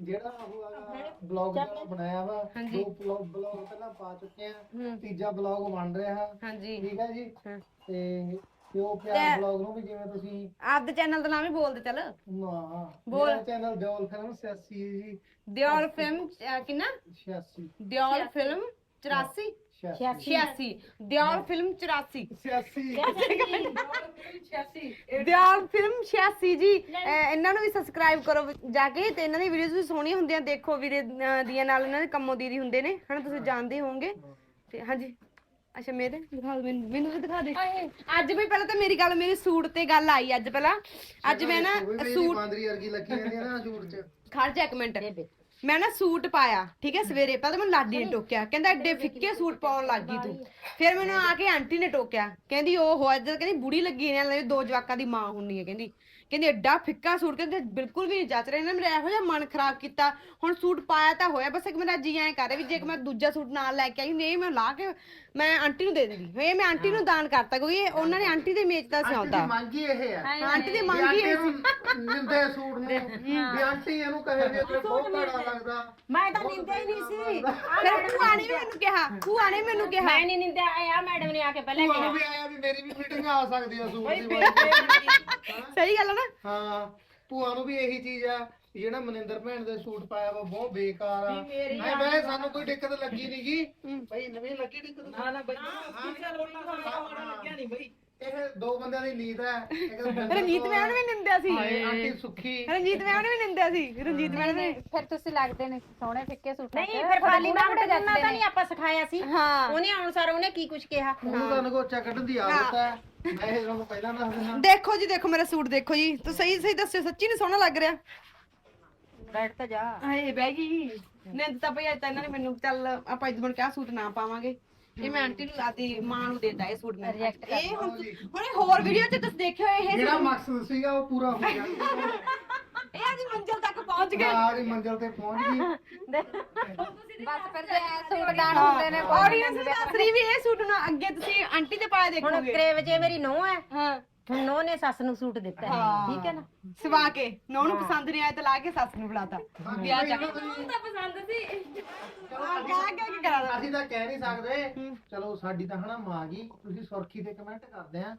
ਜਿਹੜਾ ਉਹ ਬਲੌਗ ਜਿਹੜਾ ਬਣਾਇਆ ਵਾ ਦੋ ਬਲੌਗ ਬਲੌਗ ਪਹਿਲਾਂ ਪਾ ਚੁੱਕੇ ਆ ਤੀਜਾ ਬਲੌਗ ਬਣ ਰਿਹਾ। ਹਾਂਜੀ। ਠੀਕ ਹੈ ਜੀ। ਤੇ ਤੇ ਉਹ ਪਿਆਰ ਬਲੌਗ ਨੂੰ ਵੀ ਜਿਵੇਂ ਤੁਸੀਂ ਆਪਦੇ ਚੈਨਲ ਦਾ ਨਾਮ ਹੀ ਬੋਲਦੇ ਚੱਲ। ਨਾ ਬੋਲ। ਮੇਰਾ ਚੈਨਲ ਦਿਓਲ ਫਿਲਮ 86 ਹੈ ਜੀ। ਦਿਓਲ ਫਿਲਮ ਅਹ, ਕਿੰਨਾ? 86 Deol film 84 86 86 Deol film 84 86 Dayal film 86 ਜੀ। ਅਹ ਇਹਨਾਂ ਨੂੰ ਵੀ ਸਬਸਕ੍ਰਾਈਬ ਕਰੋ ਜਾ ਕੇ। ਤੇ ਇਹਨਾਂ ਦੀ ਵੀਡੀਓਜ਼ ਵੀ ਸੋਹਣੀਆਂ ਹੁੰਦੀਆਂ ਦੇਖੋ ਵੀਰੇ ਅਹ ਦੀਆਂ ਨਾਲ ਇਹਨਾਂ ਦੇ ਕੰਮੋ ਦੀਦੀ ਹੁੰਦੇ ਨੇ। ਹਨਾ ਤੁਸੀਂ ਜਾਣਦੇ ਹੋਵੋਗੇ। ਤੇ ਹਾਂਜੀ। ਅੱਛਾ ਮੇਰੇ? ਦਿਖਾ ਦਿਓ ਮੈਨੂੰ ਮੈਨੂੰ ਵੀ ਦਿਖਾ ਦੇ। ਅੱਜ ਵੀ ਪਹਿਲਾਂ ਤਾਂ ਮੇਰੀ ਗੱਲ ਮੇਰੇ ਸੂਟ ਤੇ ਗੱਲ ਆਈ ਅੱਜ ਪਹਿਲਾਂ। ਅੱਜ ਮੈਂ ਨਾ ਸੂਟ ਬਾਂਦਰੀ ਵਰਗੀ ਲੱਗੀ ਜਾਂਦੀ ਹੈ ਨਾ ਸੂਟ 'ਚ। ਖੜ ਜਾ ਇੱਕ ਮਿੰਟ। ਮੈਂ ਨਾ ਸੂਟ ਪਾਇਆ ਠੀਕ ਹੈ ਸਵੇਰੇ। ਪਹਿਲਾਂ ਤਾਂ ਮੈਨੂੰ ਲਾਡੀ ਨੇ ਟੋਕਿਆ। ਕਹਿੰਦਾ ਐਡੇ ਫਿੱਕੇ ਸੂਟ ਪਾਉਣ ਲੱਗ ਗਈ ਤੂੰ। ਫਿਰ ਮੈਨੂੰ ਆ ਕੇ ਆਂਟੀ ਨੇ ਟੋਕਿਆ। ਕਹਿੰਦੀ ਉਹ ਹੋ ਅੱਜ ਕਹਿੰਦੀ ਬੁੜੀ ਲੱਗੀ ਨੇ ਨਾਲੇ ਦੋ ਜਵਾਕਾਂ ਦੀ ਮਾਂ ਹੁੰਨੀ ਹੈ ਕਹਿੰਦੀ। ਕਹਿੰਦੀ ਐਡਾ ਫਿੱਕਾ ਸੂਟ ਕਹਿੰਦੇ ਬਿਲਕੁਲ ਵੀ ਨਹੀਂ ਜੱਚ ਰਿਹਾ। ਇਹਨੇ ਮੇਰਾ ਇਹੋ ਜਿਹਾ ਮਨ ਖਰਾਬ ਕੀਤਾ। ਹੁਣ ਸੂਟ ਪਾਇਆ ਤਾਂ ਹੋਇਆ ਬਸ ਇੱਕ ਮੇਰਾ ਜੀ ਐਂ ਕਰ ਰਿਹਾ ਵੀ ਜੇ ਕਿ ਮੈਂ ਦੂਜਾ ਸੂਟ ਨਾਲ ਲੈ ਕੇ ਆਈ ਨਹੀਂ ਮੈਂ ਲਾ ਕੇ ਮੈਂ ਆਂਟੀ ਨੂੰ ਦੇ ਦਿੰਦੀ। ਇਹ ਮੈਂ ਆਂਟੀ ਨੂੰ ਦਾਨ ਕਰਤਾ ਕਿਉਂਕਿ ਇਹ ਉਹਨਾਂ ਨੇ ਆਂਟੀ ਦੇ ਮੇਚ ਦਾ ਸਿਆਉਂਦਾ ਮੰਗੀ ਇਹ ਆ ਆਂਟੀ ਦੀ ਮੰਗੀ ਇਹ ਨੂੰ ਨਿੰਦੇ ਸੂਟ ਨੂੰ। ਵੀ ਆਂਟੀ ਇਹਨੂੰ ਕਹੇ ਵੀ ਤੇ ਬਹੁਤ ਭੈੜਾ ਲੱਗਦਾ। ਮੈਂ ਤਾਂ ਨਿੰਦਿਆ ਹੀ ਨਹੀਂ ਸੀ। ਫਿਰ ਭੂਆ ਨੇ ਵੀ ਮੈਨੂੰ ਕਿਹਾ ਭੂਆ ਨੇ ਮੈਨੂੰ ਕਿਹਾ। ਮੈਂ ਨਹੀਂ ਨਿੰਦਿਆ ਆ ਮੈਡਮ ਨੇ ਆ ਕੇ ਪਹਿਲਾਂ ਭੂਆ ਨੂੰ ਵੀ ਆਇਆ ਵੀ ਮੇਰੀ ਵੀ ਫਿਟਿੰਗ ਆ ਸਕਦੀ ਆ ਸੂਟ ਦੀ। ਬਾਈ। ਸਹੀ ਗੱਲ ਹੈ ਨਾ? ਹਾਂ ਭੂਆ ਨੂੰ ਵੀ ਇਹੀ ਚੀਜ਼ ਆ ਵੀ ਜਿਹੜਾ ਮਨਿੰਦਰ ਭੈਣ ਦੇ ਸੂਟ ਪਾਇਆ ਵਾ ਬਹੁਤ ਬੇਕਾਰ ਆ। ਮੈਂ ਮੈਂ ਸਾਨੂੰ ਕੋਈ ਦਿੱਕਤ ਲੱਗੀ ਨੀ ਗੀ। ਬਈ ਨਵੀਂ ਲੱਗੀ ਦਿੱਕਤ? ਨਾ ਨਾ ਬਈ ਲੱਗਿਆ ਨਹੀਂ ਬਈ। ਇਹ ਦੋ ਬੰਦਿਆਂ ਦੀ ਨੀਤ ਹੈ ਰਣਜੀਤ ਨੇ ਵੀ ਨਿੰਦਿਆ ਸੀ। ਹਾਏ, ਆਂਟੀ ਸੁੱਖੀ। ਰਣਜੀਤ ਨੇ ਵੀ ਨਿੰਦਿਆ ਸੀ। ਰਣਜੀਤ ਮੈਮ ਨੇ ਫਿਰ ਤੁਸੀਂ ਲੱਗਦੇ ਨੇ ਸੋਹਣੇ ਫਿੱਕੇ ਸੂਟਾਂ ਨਹੀਂ ਫਿਰ ਖਾਲੀ ਬੂਟਾ ਨਾਮ ਬੂਟਾ ਤਾਂ ਜੱਚਦੇ ਤਾਂ ਨੇ। ਨਹੀਂ ਆਪਾਂ ਸਿਖਾਇਆ ਸੀ। ਹਾਂ। ਉਹਨੇ ਅਨੁਸਾਰ ਉਹਨੇ ਕੀ ਕੁਝ ਕਿਹਾ? ਉਹਨੂੰ ਤਾਂ ਨਗੋਚਾ ਕੱਢਣ ਦੀ ਆਦਤ ਹੈ। ਮੈਂ ਇਹ ਤੁਹਾਨੂੰ ਪਹਿਲਾਂ ਦੱਸ ਦਿੰਦਾ। ਦੇਖੋ ਜੀ ਦੇਖੋ ਮੇਰਾ ਸੂਟ ਦੇਖੋ ਜੀ। ਤੂੰ ਸਹੀ ਸਹੀ ਦੱਸਿਓ ਸੱਚੀ ਨਹੀਂ ਸੋਹਣਾ ਲੱਗ ਰਿਹਾ? ਬੈਠ ਤਾਂ ਜਾ। ਹਾਏ ਬਹਿ ਗਈ। ਨਿੰਦ ਤਾਂ ਭਈ ਅੱਜ ਤਾਂ ਇਹਨਾਂ ਨੇ ਮੈਨੂੰ ਚੱਲ ਆਪਾਂ ਇਸ ਬਣ ਕੇ ਆਹ ਸੂਟ ਨਾ ਪਾਵਾਂਗੇ। ਇਹ ਮੈਂ ਆਂਟੀ ਨੂੰ ਆਦੀ ਮਾਂ ਨੂੰ ਦੇਤਾ ਇਹ ਸੂਟ ਮੈਂ। ਇਹ ਹੁਣ ਹੁਣ ਇਹ ਹੋਰ ਵੀਡੀਓ 'ਚ ਤੁਸੀਂ ਦੇਖਿਓ ਇਹ ਜਿਹੜਾ ਮਕਸਦ ਸੀਗਾ ਉਹ ਪੂਰਾ ਹੋ ਗਿਆ। ਇਹ ਅੱਜ ਮੰਜ਼ਲ ਤੱਕ ਪਹੁੰਚ ਗਏ। ਆਜ ਮੰਜ਼ਲ ਤੇ ਪਹੁੰਚ ਗਈ। ਬਸ ਫਿਰ ਜੇ ਐ ਸੂਟ ਦਾਨ ਹੁੰਦੇ ਨੇ ਕੋਈ ਆਡੀਅנס ਨੂੰ। ਦੱਸ ਰਹੀ ਵੀ ਇਹ ਸੂਟ ਨਾ ਅੱਗੇ ਤੁਸੀਂ ਆਂਟੀ ਦੇ ਪਾਇਆ ਹੁਣ ਦੇਖੋਗੇ। ਕਰੇਵ ਜੇ ਮੇਰੀ ਨੂੰਹ ਹੈ। ਹਾਂ। ਹੁਣ ਨੂੰਹ ਨੇ ਸੱਸ ਨੂੰ ਸੂਟ ਦਿੱਤਾ ਹੈ। ਠੀਕ ਹੈ ਨਾ? ਸਵਾ ਕੇ। ਨੌ ਨੂੰ ਪਸੰਦ ਨਹੀਂ ਆਇਆ ਤਾਂ ਲਾ ਕੇ ਸੱਸ ਨੂੰ ਫੜਾਤਾ ਵਿਆਹ ਚੱਕ ਆ ਕਿਆ ਕਿਆ ਕੀ ਕਰਾ ਦਾ ਅਸੀਂ ਤਾਂ ਕਹਿ ਨਹੀਂ ਸਕਦੇ। ਚਲੋ ਸਾਡੀ ਤਾਂ ਹਨਾ ਮਾਂ ਗਈ। ਤੁਸੀਂ ਸੁਰਖੀ ਤੇ ਕਮੈਂਟ ਕਰਦੇ ਆ।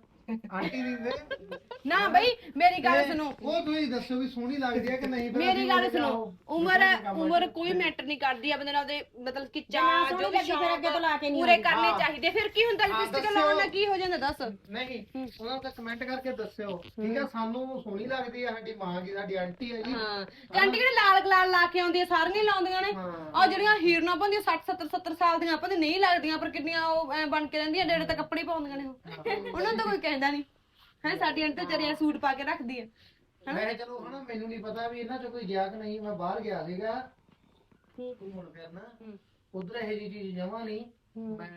ਆਂਟੀ ਦੀ ਦੇ। ਨਾ ਬਈ ਮੇਰੀ ਗੱਲ ਸੁਣੋ। ਉਹ ਤੁਸੀਂ ਦੱਸੋ ਵੀ ਸੋਹਣੀ ਲੱਗਦੀ ਹੈ ਕਿ ਨਹੀਂ ਮੇਰੀ ਗੱਲ ਸੁਣੋ ਜਾਓ। ਉਮਰ ਉਮਰ ਕੋਈ ਮੈਟਰ ਨਹੀਂ ਕਰਦੀ ਆਪਣੇ ਨਾਲ ਉਹਦੇ ਮਤਲਬ ਕਿ ਚਾਹ ਸੋਹਣੀ ਜੋ ਵੀ ਲੱਗੀ ਫਿਰ ਅੱਗੇ ਤੋਂ ਲਾ ਕੇ ਨਹੀਂ ਪੂਰੇ ਆਉਂਦੀ। ਕਰਨੇ ਚਾਹੀਦੇ। ਫਿਰ ਕੀ ਹੁੰਦਾ ਲਿਪਸਟਿਕ। ਲਾਉਣ ਨਾਲ ਕੀ ਹੋ ਜਾਂਦਾ? ਦੱਸ। ਨਹੀਂ ਉਹਨਾਂ ਦਾ ਕਮੈਂਟ ਕਰਕੇ ਦੱਸਿਓ। ਠੀਕ ਹੈ। ਸਾਨੂੰ ਸੋਹਣੀ ਲੱਗਦੀ ਹੈ ਸਾਡੀ ਮਾਂ ਕੀ ਸਾਡੀ ਆਂਟੀ ਹੈ ਜੀ। ਹਾਂ। ਕੰਟੀ ਕਿਹੜੇ ਲਾਲ ਗਲਾਲ ਲਾ ਕੇ ਆਉਂਦੀ ਆ ਸਾਰੀਆਂ ਹੀ ਲਾਉਂਦੀਆਂ ਨੇ। ਹਾਂ। ਆ ਜਿਹੜੀਆਂ ਹੀਰਨਾਂ ਪਾਉਂਦੀਆਂ 60 70 70 ਸਾਲ ਦੀਆਂ ਆਪਾਂ ਤੇ ਨਹੀਂ ਲੱਗਦੀਆਂ ਪਰ ਕਿੰਨੀਆਂ ਉਹ ਐ ਬਣ ਕੇ ਰਹਿੰਦੀਆਂ ਡੇੜੇ ਤਾਂ ਕੱਪੜੇ ਹੀ ਪਾਉਂਦੀਆਂ ਨੇ ਉਹ। ਉਹਨਾਂ ਨੂੰ ਤਾਂ ਕੋਈ ਕਹਿੰਦਾ ਨਹੀਂ ਹੈ ਸਾਡੀ ਤਾਂ ਚਰਿਆ ਸੂਟ ਪਾ ਕੇ ਰੱਖਦੀ ਆ ਮੈਂ ਚਲੋ ਹਨਾ ਮੈਨੂੰ ਨਹੀਂ ਪਤਾ ਵੀ ਇਹਨਾਂ ਚੋਂ ਕੋਈ ਗਿਆ ਕਿ ਨਹੀਂ ਮੈਂ ਬਾਹਰ ਗਿਆ ਸੀਗਾ। ਘੁੰਮਣ ਫਿਰਨਾ। ਉਧਰ ਇਹ ਜੀ ਚੀਜ਼ ਜਮਾ ਨਹੀਂ ਮੈਂ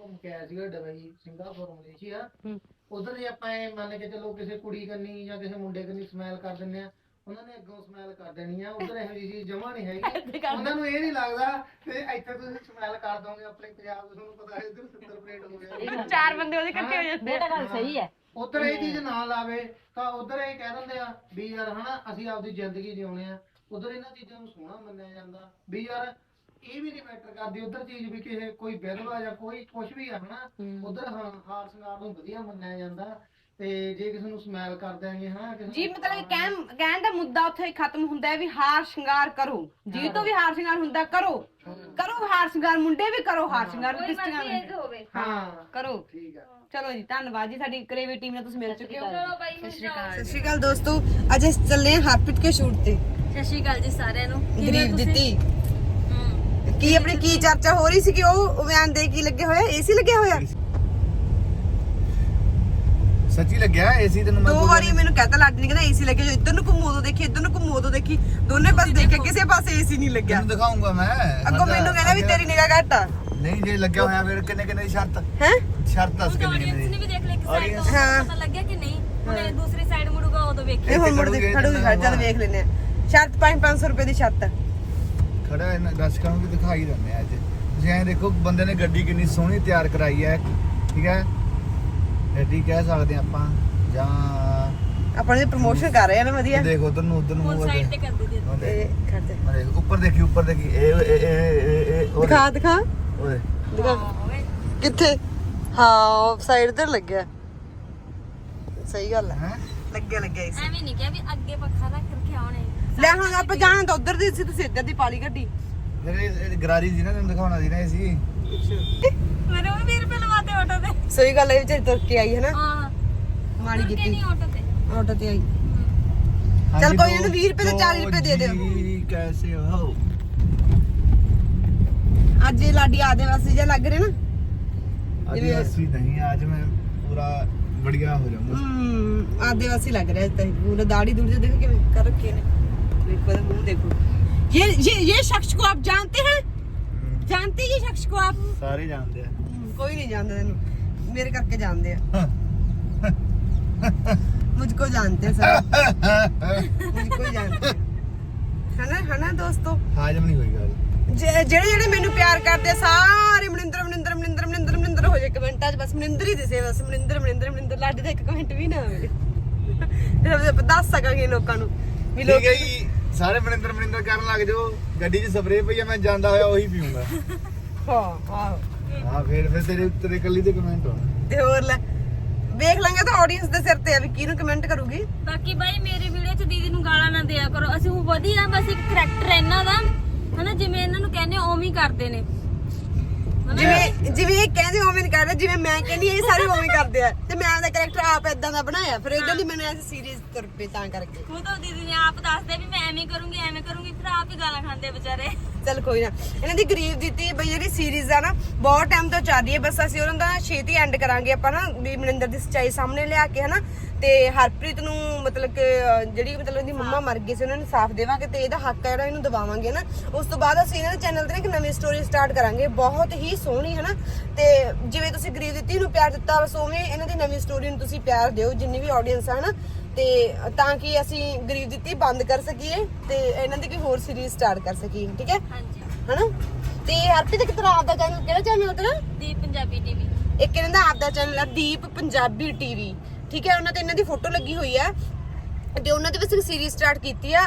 ਘੁੰਮ ਕੇ ਆਇਆ ਸੀਗਾ ਦੁਬਈ ਸਿੰਗਾਪੁਰ ਮਲੇਸ਼ੀਆ। ਉਧਰ ਜੇ ਆਪਾਂ ਇਹ ਮੰਨ ਕੇ ਚਲੋ ਕਿਸੇ ਕੁੜੀ ਕੰਨੀ ਜਾਂ ਕਿਸੇ ਮੁੰਡੇ ਕੰਨੀ ਸਮੈਲ ਕਰ ਦਿੰਦੇ ਆ ਉਹਨਾਂ ਨੇ ਅੱਗੋਂ ਸਮੈਲ ਕਰ ਦੇਣੀ ਆ ਉਧਰ ਇਹੋ ਜਿਹੀ ਚੀਜ਼ ਜਮਾ ਨਹੀਂ ਹੈਗੀ। ਉਹਨਾਂ ਨੂੰ ਇਹ ਨਹੀਂ ਲੱਗਦਾ ਤੇ ਇੱਥੇ ਤੁਸੀਂ ਸਮੈਲ ਕਰ ਦੋਗੇ ਆਪਣੇ ਪੰਜਾਬ ਦੇ ਤੁਹਾਨੂੰ ਪਤਾ ਹੈ ਇਧਰ 70 ਪਲੇਟ ਹੋ ਗਿਆ ਚਾਰ ਬੰਦੇ ਉਹਦੇ ਇਕੱਠੇ ਹੋ ਜਾਂਦੇ ਇਹ ਤਾਂ ਗੱਲ ਸਹੀ ਹੈ। ਉਧਰ ਇਹ ਚੀਜ਼ ਨਾ ਲਾਵੇ ਤਾਂ ਉਧਰ ਇਹ ਕਹਿ ਦਿੰਦੇ ਆ ਵੀ ਯਾਰ ਹਨਾ ਅਸੀਂ ਆਪਦੀ ਜ਼ਿੰਦਗੀ ਜਿਉਣੇ ਆ। ਉਧਰ ਇਹਨਾਂ ਚੀਜ਼ਾਂ ਨੂੰ ਸੋਹਣਾ ਮੰਨਿਆ ਜਾਂਦਾ। ਵੀ ਯਾਰ ਇਹ ਵੀ ਨਹੀਂ ਮੈਟਰ ਕਰਦੀ ਉਧਰ ਚੀਜ਼ ਵੀ ਕਿਸੇ ਕੋਈ ਵਿਧਵਾ ਜਾਂ ਕੋਈ ਕੁਝ ਵੀ ਆ ਹਨਾ ਉਧਰ ਹਾਰ ਸ਼ਿੰਗਾਰ ਨੂੰ ਵਧੀਆ ਮੰਨਿਆ ਜਾਂਦਾ। ਤੇ ਜੇ ਕਿਸੇ ਨੂੰ ਸਮੈਲ ਕਰ ਦਿਆਂਗੇ ਹਨਾ ਕਿਸੇ ਜੀ ਮਤਲਬ ਕਹਿਣ ਕਹਿਣ ਦਾ ਮੁੱਦਾ ਉੱਥੇ ਹੀ ਖਤਮ ਹੁੰਦਾ ਹੈ ਵੀ ਹਾਰ ਸ਼ਿੰਗਾਰ ਕਰੋ। ਜੀ ਤੋਂ ਵੀ ਹਾਰ ਸ਼ਿੰਗਾਰ ਹੁੰਦਾ ਕਰੋ। ਕਰੋ ਹਾਰ ਸ਼ਿੰਗਾਰ ਮੁੰਡੇ ਵੀ ਕਰੋ ਹਾਰ ਸ਼ਿੰਗਾਰ ਕਿਸਤੀਆਂ ਹੋਵੇ। ਹਾਂ ਕਰੋ। ਠੀਕ ਆ। ਚਲੋ ਜੀ ਧੰਨਵਾਦ ਜੀ ਸਾਡੀ ਕਰੇਵੀ ਟੀਮ ਨਾਲ ਤੁਸੀਂ ਮਿਲ ਚੁੱਕੇ ਹੋ। ਸਤਿ ਸ਼੍ਰੀ ਅਕਾਲ। ਦੋਸਤੋ ਅੱਜ ਅਸੀਂ ਚੱਲੇ ਹਾਂ ਹਰਪ੍ਰੀਤ ਕੇ ਸ਼ੂਟ ਤੇ। ਸਤਿ ਸ਼੍ਰੀ ਅਕਾਲ ਜੀ ਸਾਰਿਆਂ ਨੂੰ। ਗਰੀਬ ਦਿੱਤੀ। ਕੀ ਆਪਣੀ ਕੀ ਚਰਚਾ ਹੋ ਰਹੀ ਸੀ ਕਿ ਉਹ ਬਿਆਨ ਦੇ ਕੀ ਲੱਗੇ ਹੋਇਆ ਏਸੀ ਲੱਗਿਆ ਹੋਇਆ? ਸੱਚੀ ਲੱਗਿਆ ਏਸੀ ਤੈਨੂੰ ਮੈਂ ਦੋ ਵਾਰੀ ਮੈਨੂੰ ਕਹਤਾ ਲੱਡ ਨਹੀਂ ਕਹਿੰਦਾ ਏਸੀ ਲੱਗਿਆ ਜੋ ਇੱਧਰ ਨੂੰ ਘੁੰਮੋ ਤੋਂ ਦੇਖੀ ਇੱਧਰ ਨੂੰ ਘੁੰਮੋ ਤੋਂ ਦੇਖੀ। ਦੋਨੇ ਪਾਸੇ ਦੇਖੇ। ਕਿਸੇ ਪਾਸੇ ਏਸੀ ਨਹੀਂ ਲੱਗਿਆ। ਤੈਨੂੰ ਦਿਖਾਉਂਗਾ ਮੈਂ। ਅੱਗੋਂ ਮੈਨੂੰ ਕਹਿੰਦਾ ਵੀ ਤੇਰੀ ਨਿਗਾਹ ਘੱਟ ਆ। ਨਹੀਂ ਜੇ ਲੱਗਿਆ ਹੋਇਆ ਫਿਰ ਕਿੰਨੇ ਕਿੰਨੇ ਦੀ ਸ਼ਰਤ? ਹੈ? ਸ਼ਰਤ ਦੱਸ ਕਿੰਨੇ ਆਡੀਅנס ਕਿੰਨੇ ਨੇ ਦੀ ਵੀ ਦੇਖ ਲਿਆ ਇੱਕ ਸਾਈਡ ਤੋਂ। ਪਤਾ ਲੱਗਿਆ ਕਿ ਨਹੀਂ? ਹੁਣ ਇਹ ਦੂਸਰੀ ਸਾਈਡ ਮੁੜੂਗਾ ਉਦੋਂ ਵੇਖੀ। ਇਹ ਹੁਣ ਮੁੜ ਖੜੂਗੇ, ਖੜੂਗੀ ਖੜ ਜਦ ਵੇਖ ਲੈਨੇ ਆ। ਸ਼ਰਤ 5-500 ਰੁਪਏ ਦੀ ਛੱਤ ਖੜਾ ਇਹਨਾਂ ਦਰਸ਼ਕਾਂ ਨੂੰ ਵੀ ਦਿਖਾਈ ਦਿੰਦੇ ਆ ਅੱਜ। ਤੁਸੀਂ ਐਂ ਦੇਖੋ ਬੰਦੇ ਨੇ ਗੱਡੀ ਕਿੰਨੀ ਸੋਹਣੀ ਤਿਆਰ ਕਰਾਈ ਹੈ। ਠੀਕ ਹੈ? ਗੱਡੀ ਕਹਿ ਸਕਦੇ ਆਪਾਂ ਜਾਂ ਆਪਾਂ ਦੀ ਪ੍ਰੋਮੋਸ਼ਨ ਕਰ ਰਹੇ ਆ ਨਾ ਵਧੀਆ। ਦੇਖ ਉਧਰ ਨੂੰ ਉਧਰ ਨੂੰ ਸਾਈਡ ਤੇ ਕਰ ਦੇ ਦੇ ਉਹ ਦੇਖ, ਉੱਪਰ ਦੇਖੀ ਉੱਪਰ ਦੇਖੀ ਇਹ ਇਹ ਇਹ ਦਿਖਾ ਦਿਖਾ। ਉਹ ਦੇਖ। ਓਏ ਕਿੱਥੇ? ਹਾਂ ਸਾਈਡ ਤੇ ਲੱਗਿਆ। ਸਹੀ ਗੱਲ ਹੈ? ਲੱਗਿਆ ਲੱਗਿਆ ਇਸ। ਐਵੇਂ ਨਹੀਂ ਕਿਹਾ ਵੀ ਅੱਗੇ ਪੱਖਾ ਰੱਖ ਰੱਖਿਆ ਉਹਨੇ ਲੈ ਹੁਣ ਆਪਾਂ ਜਾਣਾ ਤਾਂ ਉਧਰ ਦੀ ਸੀ ਤੁਸੀਂ ਇੱਧਰ ਦੀ ਪਾਲੀ ਗੱਡੀ। ਫਿਰ ਇਹ ਇਹ ਗਰਾਰੀ ਸੀ ਨਾ ਤੈਨੂੰ ਦਿਖਾਉਣਾ ਸੀ ਨਾ ਇਹ ਸੀ। ਮੇਰੇ ਉਹ 20 ਰੁਪਏ ਲਵਾਤੇ ਆਟੋ ਤੇ ਸਹੀ ਗੱਲ ਹੈ ਵਿਚਾਰੀ ਤੁਰ ਕੇ ਆਈ ਹੈ ਨਾ ਹਾਂ ਮਾੜੀ ਤੁਰ ਕੇ ਕੀਤੀ ਨਹੀਂ ਆਟੋ ਤੇ ਆਟੋ ਤੇ ਆਈ चल कोई इन्हें 20 रुपए से 40 रुपए दे दो। कैसे हो ਅੱਜ ਇਹ ਲਾਡੀ ਆਦੇ ਵਾਸੀ ਜਿਹਾ ਲੱਗ ਰਿਹਾ ਨਾ अभी ये- ऐसी नहीं आज मैं पूरा बढ़िया हो जाऊँगा ਹਮ, ਆਦਿਵਾਸੀ ਲੱਗ ਰਿਹਾ ਤਾਂ ਪੂਰਾ ਦਾੜੀ ਦੂੜੀ ਤੋਂ ਦੇਖੋ ਕਿਵੇਂ ਕਰ ਰੱਖੀ ਨੇ ਦੇਖੋ ਇਹਦਾ ਮੂੰਹ ਦੇਖੋ ये ये ये शख्स को आप जानते हैं जानते हैं ये शख्स को आप सारे जानते हैं ਕੋਈ ਨਹੀਂ ਜਾਣਦਾ ਤੈਨੂੰ। ਮੇਰੇ ਕਰਕੇ ਜਾਣਦੇ ਆ। मुझको जानते हैं सब मुझको जानते हैं। है ना है ना दोस्तों ਹੋਈ ਗੱਲ। ਜਿਹੜੇ ਜਿਹੜੇ ਮੈਨੂੰ ਪਿਆਰ ਕਰਦੇ ਸਾਰੇ ਮਨਿੰਦਰ ਮਨਿੰਦਰ ਮਨਿੰਦਰ ਮਨਿੰਦਰ ਮਨਿੰਦਰ ਹੋ ਜਾਏ ਕਮੈਂਟਾਂ 'ਚ ਬਸ ਮਨਿੰਦਰ ਹੀ ਦਿਸੇ ਬਸ ਮਨਿੰਦਰ ਮਨਿੰਦਰ ਮਨਿੰਦਰ ਲਾਡੀ ਦਾ ਇੱਕ ਕਮੈਂਟ ਵੀ ਨਾ ਆਵੇ ਤੇ ਆਪਾਂ ਦੱਸ ਸਕਾਂਗੇ ਲੋਕਾਂ ਨੂੰ ਵੀ ਲੋਕ ਜੀ ਸਾਰੇ ਮਨਿੰਦਰ ਮਨਿੰਦਰ ਕਰਨ ਲੱਗ ਜਾਓ। ਗੱਡੀ 'ਚ ਸਪਰੇ ਪਈ ਆ ਮੈਂ ਜਾਂਦਾ ਹੋਇਆ ਉਹੀ ਪੀਊਂਗਾ। ਹਾਂ ਆਹੋ। ਹਾਂ ਫਿਰ ਫਿਰ ਤੇਰੇ ਤੇਰੇ ਕੱਲੀ ਦੇ ਕਮੈਂਟ ਹੋਣ। ਤੇ ਹੋਰ ਲੈ ਵੇਖ ਲਾਂਗੇ ਤਾਂ ਆਡੀਅנס ਦੇ ਸਿਰ ਤੇ ਆ ਵੀ ਕਿਹਨੂੰ ਕਮੈਂਟ ਕਰੂਗੀ। ਬਾਕੀ ਬਾਈ ਮੇਰੀ ਵੀਡੀਓ 'ਚ ਦੀਦੀ ਨੂੰ ਗਾਲਾਂ ਨਾ ਦਿਆ ਕਰੋ। ਅਸੀਂ ਉਹ ਵਧੀਆ ਬਸ ਇੱਕ ਕਰੈਕਟਰ ਇਹਨਾਂ ਦਾ। ਹਨਾ ਜਿਵੇਂ ਇਹਨਾਂ ਨੂੰ ਕਹਿੰਦੇ ਆ, ਉਵੇਂ ਹੀ ਕਰਦੇ ਨੇ। ਹਨਾ? ਜਿਵੇਂ ਜਿਵੇਂ ਇਹ ਕਹਿੰਦੇ ਉਵੇਂ ਨਹੀਂ ਕਰਦੇ ਜਿਵੇਂ ਮੈਂ ਕਹਿੰਦੀ ਇਹ ਸਾਰੇ ਉਵੇਂ ਕਰਦੇ ਆ। ਤੇ ਮੈਂ ਆਪਦਾ ਕੈਰੈਕਟਰ ਆਪ ਇਦਾਂ ਦਾ ਬਣਾਇਆ ਫਿਰ ਇਦਾਂ ਦੀ ਮੈਨੂੰ ਐਸੇ ਸੀਰੀਜ਼ ਤੁਰ ਪਈ ਤਾਂ ਕਰਕੇ। ਉਹ ਤਾਂ ਦੀਦੀ ਨੇ ਆਪ ਦੱਸਦੇ ਵੀ ਮੈਂ ਐਵੇਂ ਕਰੂੰਗੀ ਐਵੇਂ ਕਰੂੰਗੀ ਫਿਰ ਆਪ ਹੀ ਗਾਲਾਂ ਖਾਂਦੇ ਵਿਚਾਰੇ। ਚੱਲ ਕੋਈ ਨਾ। ਇਹਨਾਂ ਦੀ ਗਰੀਬ ਦਿੱਤੀ ਬਈ ਜਿਹੜੀ ਸੀਰੀਜ਼ ਆ ਨਾ ਬਹੁਤ ਟਾਈਮ ਤੋਂ ਚੱਲ ਰਹੀ ਹੈ ਬਸ ਅਸੀਂ ਉਹਨਾਂ ਦਾ ਛੇਤੀ ਐਂਡ ਕਰਾਂਗੇ ਆਪਾਂ ਨਾ ਵੀ ਮਨਿੰਦਰ ਦੀ ਸੱਚਾਈ ਸਾਹਮਣੇ ਲਿਆ ਕੇ ਹਨਾ। ਤੇ ਹਰਪ੍ਰੀਤ ਨੂੰ ਮਤਲਬ ਕਿ ਜਿਹੜੀ ਮਤਲਬ ਇਹਦੀ ਮੰਮਾ ਮਰ ਗਈ ਸੀ ਉਹਨਾਂ ਨੂੰ ਸਾਫ਼ ਦੇਵਾਂਗੇ ਤੇ ਇਹਦਾ ਹੱਕ ਹੈ ਜਿਹੜਾ ਇਹਨੂੰ ਦਵਾਵਾਂਗੇ ਨਾ ਉਸ ਤੋਂ ਬਾਅਦ ਅਸੀਂ ਇਹਨਾਂ ਦੇ ਚੈਨਲ ਤੇ ਨਾ ਇੱਕ ਨਵੀਂ ਸਟੋਰੀ ਸਟਾਰਟ ਕਰਾਂਗੇ। ਬਹੁਤ ਹੀ ਸੋਹਣੀ ਹਨਾ। ਤੇ ਜਿਵੇਂ ਤੁਸੀਂ ਗਰੀਬ ਦਿੱਤੀ ਨੂੰ ਪਿਆਰ ਦਿੱਤਾ ਬਸ ਉਵੇਂ ਇਹਨਾਂ ਦੀ ਨਵੀਂ ਸਟੋਰੀ ਨੂੰ ਤੁਸੀਂ ਪਿਆਰ ਦਿਓ ਜਿੰਨੀ ਵੀ ਆਡੀਅנס ਆ ਹਨਾ। ਤੇ ਤਾਂ ਕਿ ਅਸੀਂ ਗਰੀਬ ਦਿੱਤੀ ਬੰਦ ਕਰ ਸਕੀਏ ਤੇ ਇਹਨਾਂ ਦੀ ਕੋਈ ਹੋਰ ਸੀਰੀਜ਼ ਸਟਾਰਟ ਕਰ ਸਕੀਏ ਠੀਕ ਹੈ? ਹਾਂਜੀ। ਹਨਾ? ਤੇ ਹਰਪ੍ਰੀਤ ਤਰ੍ਹਾਂ ਆਪਦਾ ਚੈਨਲ ਕਿਹੜਾ ਚੈਨਲ ਹੈ ਤੇਰਾ? ਦੀਪ ਪੰਜਾਬੀ ਟੀਵੀ ਇੱਕ ਇਹਨਾਂ ਦਾ ਆਪਦਾ ਚੈਨਲ ਹੈ ਦੀਪ ਪੰਜਾਬੀ ਟੀਵੀ ਠੀਕ ਹੈ? ਉਹਨਾਂ ਤੇ ਇਹਨਾਂ ਦੀ ਫੋਟੋ ਲੱਗੀ ਹੋਈ ਹੈ। ਤੇ ਉਹਨਾਂ ਦੇ ਵਿੱਚ ਇੱਕ ਸੀਰੀਜ਼ ਸਟਾਰਟ ਕੀਤੀ ਆ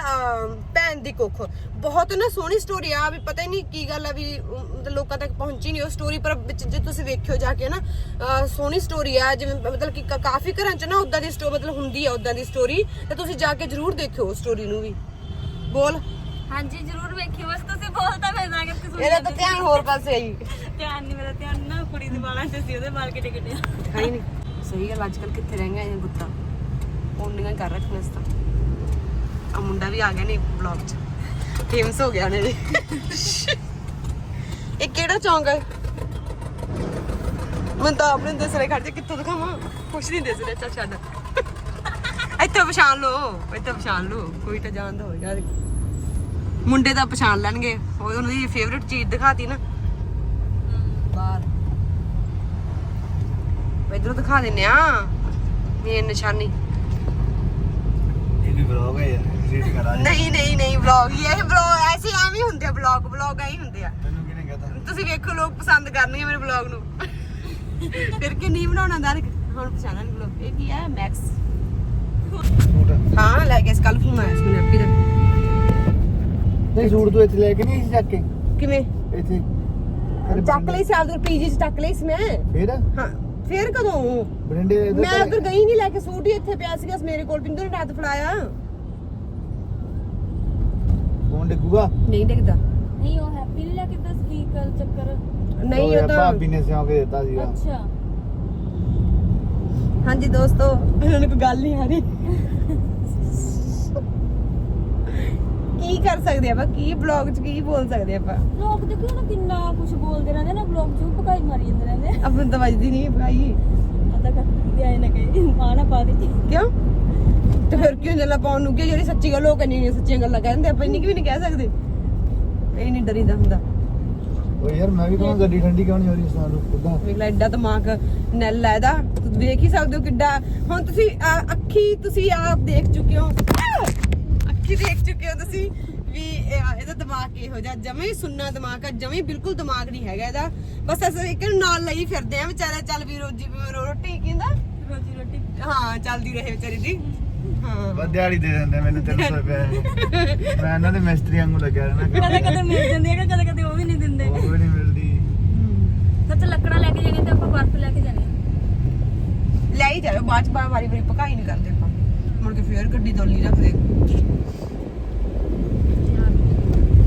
ਭੈਣ ਦੀ ਕੁੱਖ। ਬਹੁਤ ਨਾ ਸੋਹਣੀ ਸਟੋਰੀ ਆ ਵੀ ਪਤਾ ਹੀ ਨਹੀਂ ਕੀ ਗੱਲ ਆ ਵੀ ਲੋਕਾਂ ਤੱਕ ਪਹੁੰਚੀ ਨਹੀਂ ਉਹ ਸਟੋਰੀ ਪਰ ਵਿੱਚ ਜੇ ਤੁਸੀਂ ਵੇਖਿਓ ਜਾ ਕੇ ਨਾ ਸੋਹਣੀ ਸਟੋਰੀ ਆ ਜਿਵੇਂ ਮਤਲਬ ਕਿ ਕਾਫੀ ਘਰਾਂ 'ਚ ਨਾ ਉਦਾਂ ਦੀ ਸਟੋਰੀ ਮਤਲਬ ਹੁੰਦੀ ਆ ਉਦਾਂ ਦੀ ਸਟੋਰੀ ਤੇ ਤੁਸੀਂ ਜਾ ਕੇ ਜ਼ਰੂਰ ਦੇਖਿਓ ਸਟੋਰੀ ਨੂੰ ਵੀ। ਬੋਲ। ਹਾਂਜੀ ਜਰੂਰ ਵੇਖਿਓ। ਬਸ ਤੁਸੀਂ ਬੋਲਤਾ ਮੈਂ ਜਾ ਕੇ ਸੁਣ ਇਹਦਾ ਤਾਂ ਧਿਆਨ ਹੋਰ ਪਾਸੇ ਆਈ ਧਿਆਨ ਨਹੀਂ ਮੇਰਾ ਧਿਆਨ ਨਾ ਕੁੜੀ ਦੇ ਵਾਲਾਂ 'ਚ ਸੀ ਉਹਦੇ ਵਾਲ ਕਿੱਡੇ ਕਿੱਡੇ ਆ ਦਿਖਾਈ ਨਹੀਂ। ਸਹੀ ਗੱਲ ਅੱਜ ਕੱਲ ਕਿੱਥੇ ਰਹਿ ਗਿਆ ਇਹ ਗੁੱਤਾ ਪੌਂਡੀਆਂ ਕਰ ਰੱਖਣਾ ਇਸ ਤਾਂ ਆ ਮੁੰਡਾ ਵੀ ਆ ਗਿਆ ਨਹੀਂ ਬਲੌਗ 'ਚ। ਫੇਮਸ ਹੋ ਗਿਆ ਨੇ ਇਹ ਕਿਹੜਾ ਚੌਂਕ ਹੈ ਮੈਂ ਤਾਂ ਆਪਣੇ ਦਿਸ ਰਿਹਾ ਖੜ ਜਾ ਕਿੱਥੋਂ ਦਿਖਾਵਾਂ? ਕੁਛ ਨਹੀਂ ਦਿਸ ਰਿਹਾ ਚੱਲ ਛੱਡ। ਇੱਥੇ ਪਛਾਣ ਲਓ ਇੱਥੇ ਪਛਾਣ ਲਓ ਕੋਈ ਤਾਂ ਜਾਣਦਾ ਹੋਏਗਾ। ਮੁੰਡੇ ਤਾਂ ਪਛਾਣ ਲੈਣਗੇ। ਉਹ ਉਹਨਾਂ ਦੀ ਫੇਵਰਿਟ ਚੀਜ਼ ਦਿਖਾਤੀ ਨਾ। ਬਾਹਰ। ਇਧਰੋਂ ਦਿਖਾ ਦਿੰਨੇ ਆ ਮੇਨ ਨਿਸ਼ਾਨੀ। ਵੀ ਹੈ ਯਾਰ ਕਰਾ ਨਹੀਂ ਨਹੀਂ ਨਹੀਂ ਵਲੌਗ ਹੀ ਆ, ਇਹ ਵਲੌਗ ਐਸੇ ਐਵੇਂ ਹੀ ਹੁੰਦੇ ਆ ਵਲੌਗ ਵਲੌਗ ਐਂ ਹੀ ਹੁੰਦੇ ਆ। ਤੈਨੂੰ ਕਿਹਨੇ ਕਹਤਾ ਤੁਸੀਂ ਵੇਖੋ ਲੋਕ ਪਸੰਦ ਕਰਨਗੇ ਮੇਰੇ ਵਲੌਗ ਨੂੰ। ਫਿਰ ਕਿ ਨਹੀਂ ਬਣਾਉਣਾ ਦਾਰ ਹੁਣ ਪਛਾਣਨ ਲੋਕ ਇਹ ਕੀ ਹੈ ਮੈਕਸ ਹਾਂ ਲੈ ਕੇ ਕੱਲ ਫੋਨ ਆਇਆ ਸੀ ਮੈਨੂੰ ਹੈਪੀ ਦਾ। ਨਹੀਂ ਸੂਟ ਤੂੰ ਇੱਥੇ ਲੈ ਕੇ ਨਹੀਂ ਸੀ ਚੱਕ ਕੇ? ਕਿਵੇਂ? ਇੱਥੇ। ਚੱਕ ਲਈ ਸੀ ਆਪਦੇ ਪੀਜੀ ਚ ਚੱਕ ਲਈ ਸੀ ਮੈਂ। ਫੇਰ? ਹਾਂ। ਫੇਰ ਕਦੋਂ? ਬਰਿੰਡੇ ਮੈਂ ਉਧਰ ਗਈ ਨਹੀਂ ਲੈ ਕੇ ਸੂਟ ਹੀ ਇੱਥੇ ਪਿਆ ਸੀਗਾ ਮੇਰੇ ਕੋਲ। ਪਿੰਦਰ ਨੇ ਰਾਤ ਫੜਾਇਆ। ਫੋਨ ਡਿੱਗੂਗਾ? ਨਹੀਂ ਦਿਖਦਾ ਨਹੀਂ ਉਹ ਹੈਪੀ ਨੇ ਲਿਆ ਕੇ ਦੱਸ ਕੀ ਗੱਲ ਚੱਕਰ। ਨਹੀਂ ਉਹ ਉਹ ਤਾਂ ਭਾਬੀ ਨੇ ਸਿਉਂ ਕੇ ਦਿੱਤਾ ਸੀਗਾ। ਅੱਛਾ। ਹਾਂਜੀ ਦੋਸਤੋ ਇਹਨਾਂ ਨੂੰ ਕੋਈ ਗੱਲ ਨਹੀਂ ਆ ਰਹੀ। ਕੀ ਕਰ ਸਕਦੇ ਆਪਾਂ? ਕੀ ਬਲੌਗ 'ਚ ਕੀ ਬੋਲ ਸਕਦੇ ਆਪਾਂ? ਲੋਕ ਦੇਖੋ ਨਾ ਕਿੰਨਾ ਕੁਝ ਬੋਲਦੇ ਰਹਿੰਦੇ ਨਾ ਬਲੌਗ 'ਚ ਪਕਾਈ ਮਾਰੀ ਜਾਂਦੇ ਰਹਿੰਦੇ ਆਪਾਂ ਤਾਂ ਵੱਜਦੀ ਨਹੀਂ ਭਾਈ ਪਤਾ ਕਰ ਵੀ ਆਏ ਨਾ ਕਹੀ ਆ ਨਾ ਪਾ ਦੇ। ਕਿਉਂ? ਤੇ ਫਿਰ ਕਿਉਂ ਜੱਲਾ ਪਾਉਣ ਨੂੰ ਕਿ ਜਿਹੜੀ ਸੱਚੀ ਗੱਲ ਉਹ ਕੰਨੀ ਸੱਚੀਆਂ ਗੱਲਾਂ ਕਹਿੰਦੇ ਆਪਾਂ ਇੰਨੀ ਕੁ ਵੀ ਨਹੀਂ ਕਹਿ ਸਕਦੇ। ਇਹ ਨਹੀਂ ਡਰੀਦਾ ਹੁੰਦਾ। ਉਹ ਯਾਰ ਮੈਂ ਵੀ ਕਹਾਂ ਗੱਡੀ ਠੰਡੀ ਕਿਉਂ ਨਹੀਂ ਹੋ ਰਹੀ ਸਾਨੂੰ ਖੁਦਾ ਵੇਖ ਲੈ ਐਡਾ ਦਿਮਾਗ ਨੈਲ ਹੈ ਇਹਦਾ। ਤੁਸੀਂ ਵੇਖ ਹੀ ਸਕਦੇ ਹੋ ਕਿੱਡਾ ਹੁਣ ਤੁਸੀਂ ਅੱਖੀ ਤੁਸੀਂ ਆਪ ਦੇਖ ਚੁੱਕੇ ਹੋ। ਅੱਖੀ ਦੇਖ ਚੁੱਕੇ ਹੋ ਤੁਸੀਂ। ਵੀ ਇਹ- ਇਹਦਾ ਦਿਮਾਗ ਇਹੋ ਜਿਹਾ? ਜਮੇ ਹੀ ਸੁੰਨਾ ਦਿਮਾਗ ਆ ਜਮੇ ਹੀ ਬਿਲਕੁਲ ਦਿਮਾਗ ਨਹੀਂ ਹੈਗਾ ਇਹਦਾ। ਬਸ ਅਸੀਂ ਇੱਕ ਨੂੰ ਨਾਲ ਲਈ ਫਿਰਦੇ ਆ ਵਿਚਾਰਾ ਚੱਲ ਵੀ ਰੋਜੀ ਰੋਟੀ ਕਹਿੰਦਾ? ਰੋਜੀ ਰੋਟੀ। ਹਾਂ ਚੱਲਦੀ ਰਹੇ ਵਿਚਾਰੀ ਦੀ। ਬਸ ਦਿਹਾੜੀ ਦੇ ਦਿੰਦੇ ਮੈਨੂੰ 300 ਰੁਪਏ। ਮੈਂ ਇਹਨਾਂ ਦੇ ਮਿਸਤਰੀ ਵਾਂਗੂ ਲੱਗਿਆ ਰਹਿਣਾ। ਕਦੇ ਕਦੇ ਮਿਲ ਜਾਂਦੀ ਹੈ ਕਦੇ ਕਦੇ ਉਹ ਵੀ ਨਹੀਂ ਦਿੰਦੇ। ਉਹ ਵੀ ਨਹੀਂ ਮਿਲਦੀ। ਸੱਚ ਲੱਕੜਾਂ ਲੈ ਕੇ ਜਾਣੀ ਤੇ ਆਪਾਂ ਬਰਫ਼ ਲੈ ਕੇ ਜਾਣੀ ਲੈ ਹੀ ਜਾਵੇ ਬਾਅਦ ਚ ਬਾਰ ਵਾਰੀ ਵਾਰੀ ਪਕਾਈ ਨਹੀਂ ਕਰਦੇ ਆਪਾਂ। ਮੁੜ ਕੇ ਫੇਰ ਗੱਡੀ ਦੋਲੀ ਰੱਖਦੇ।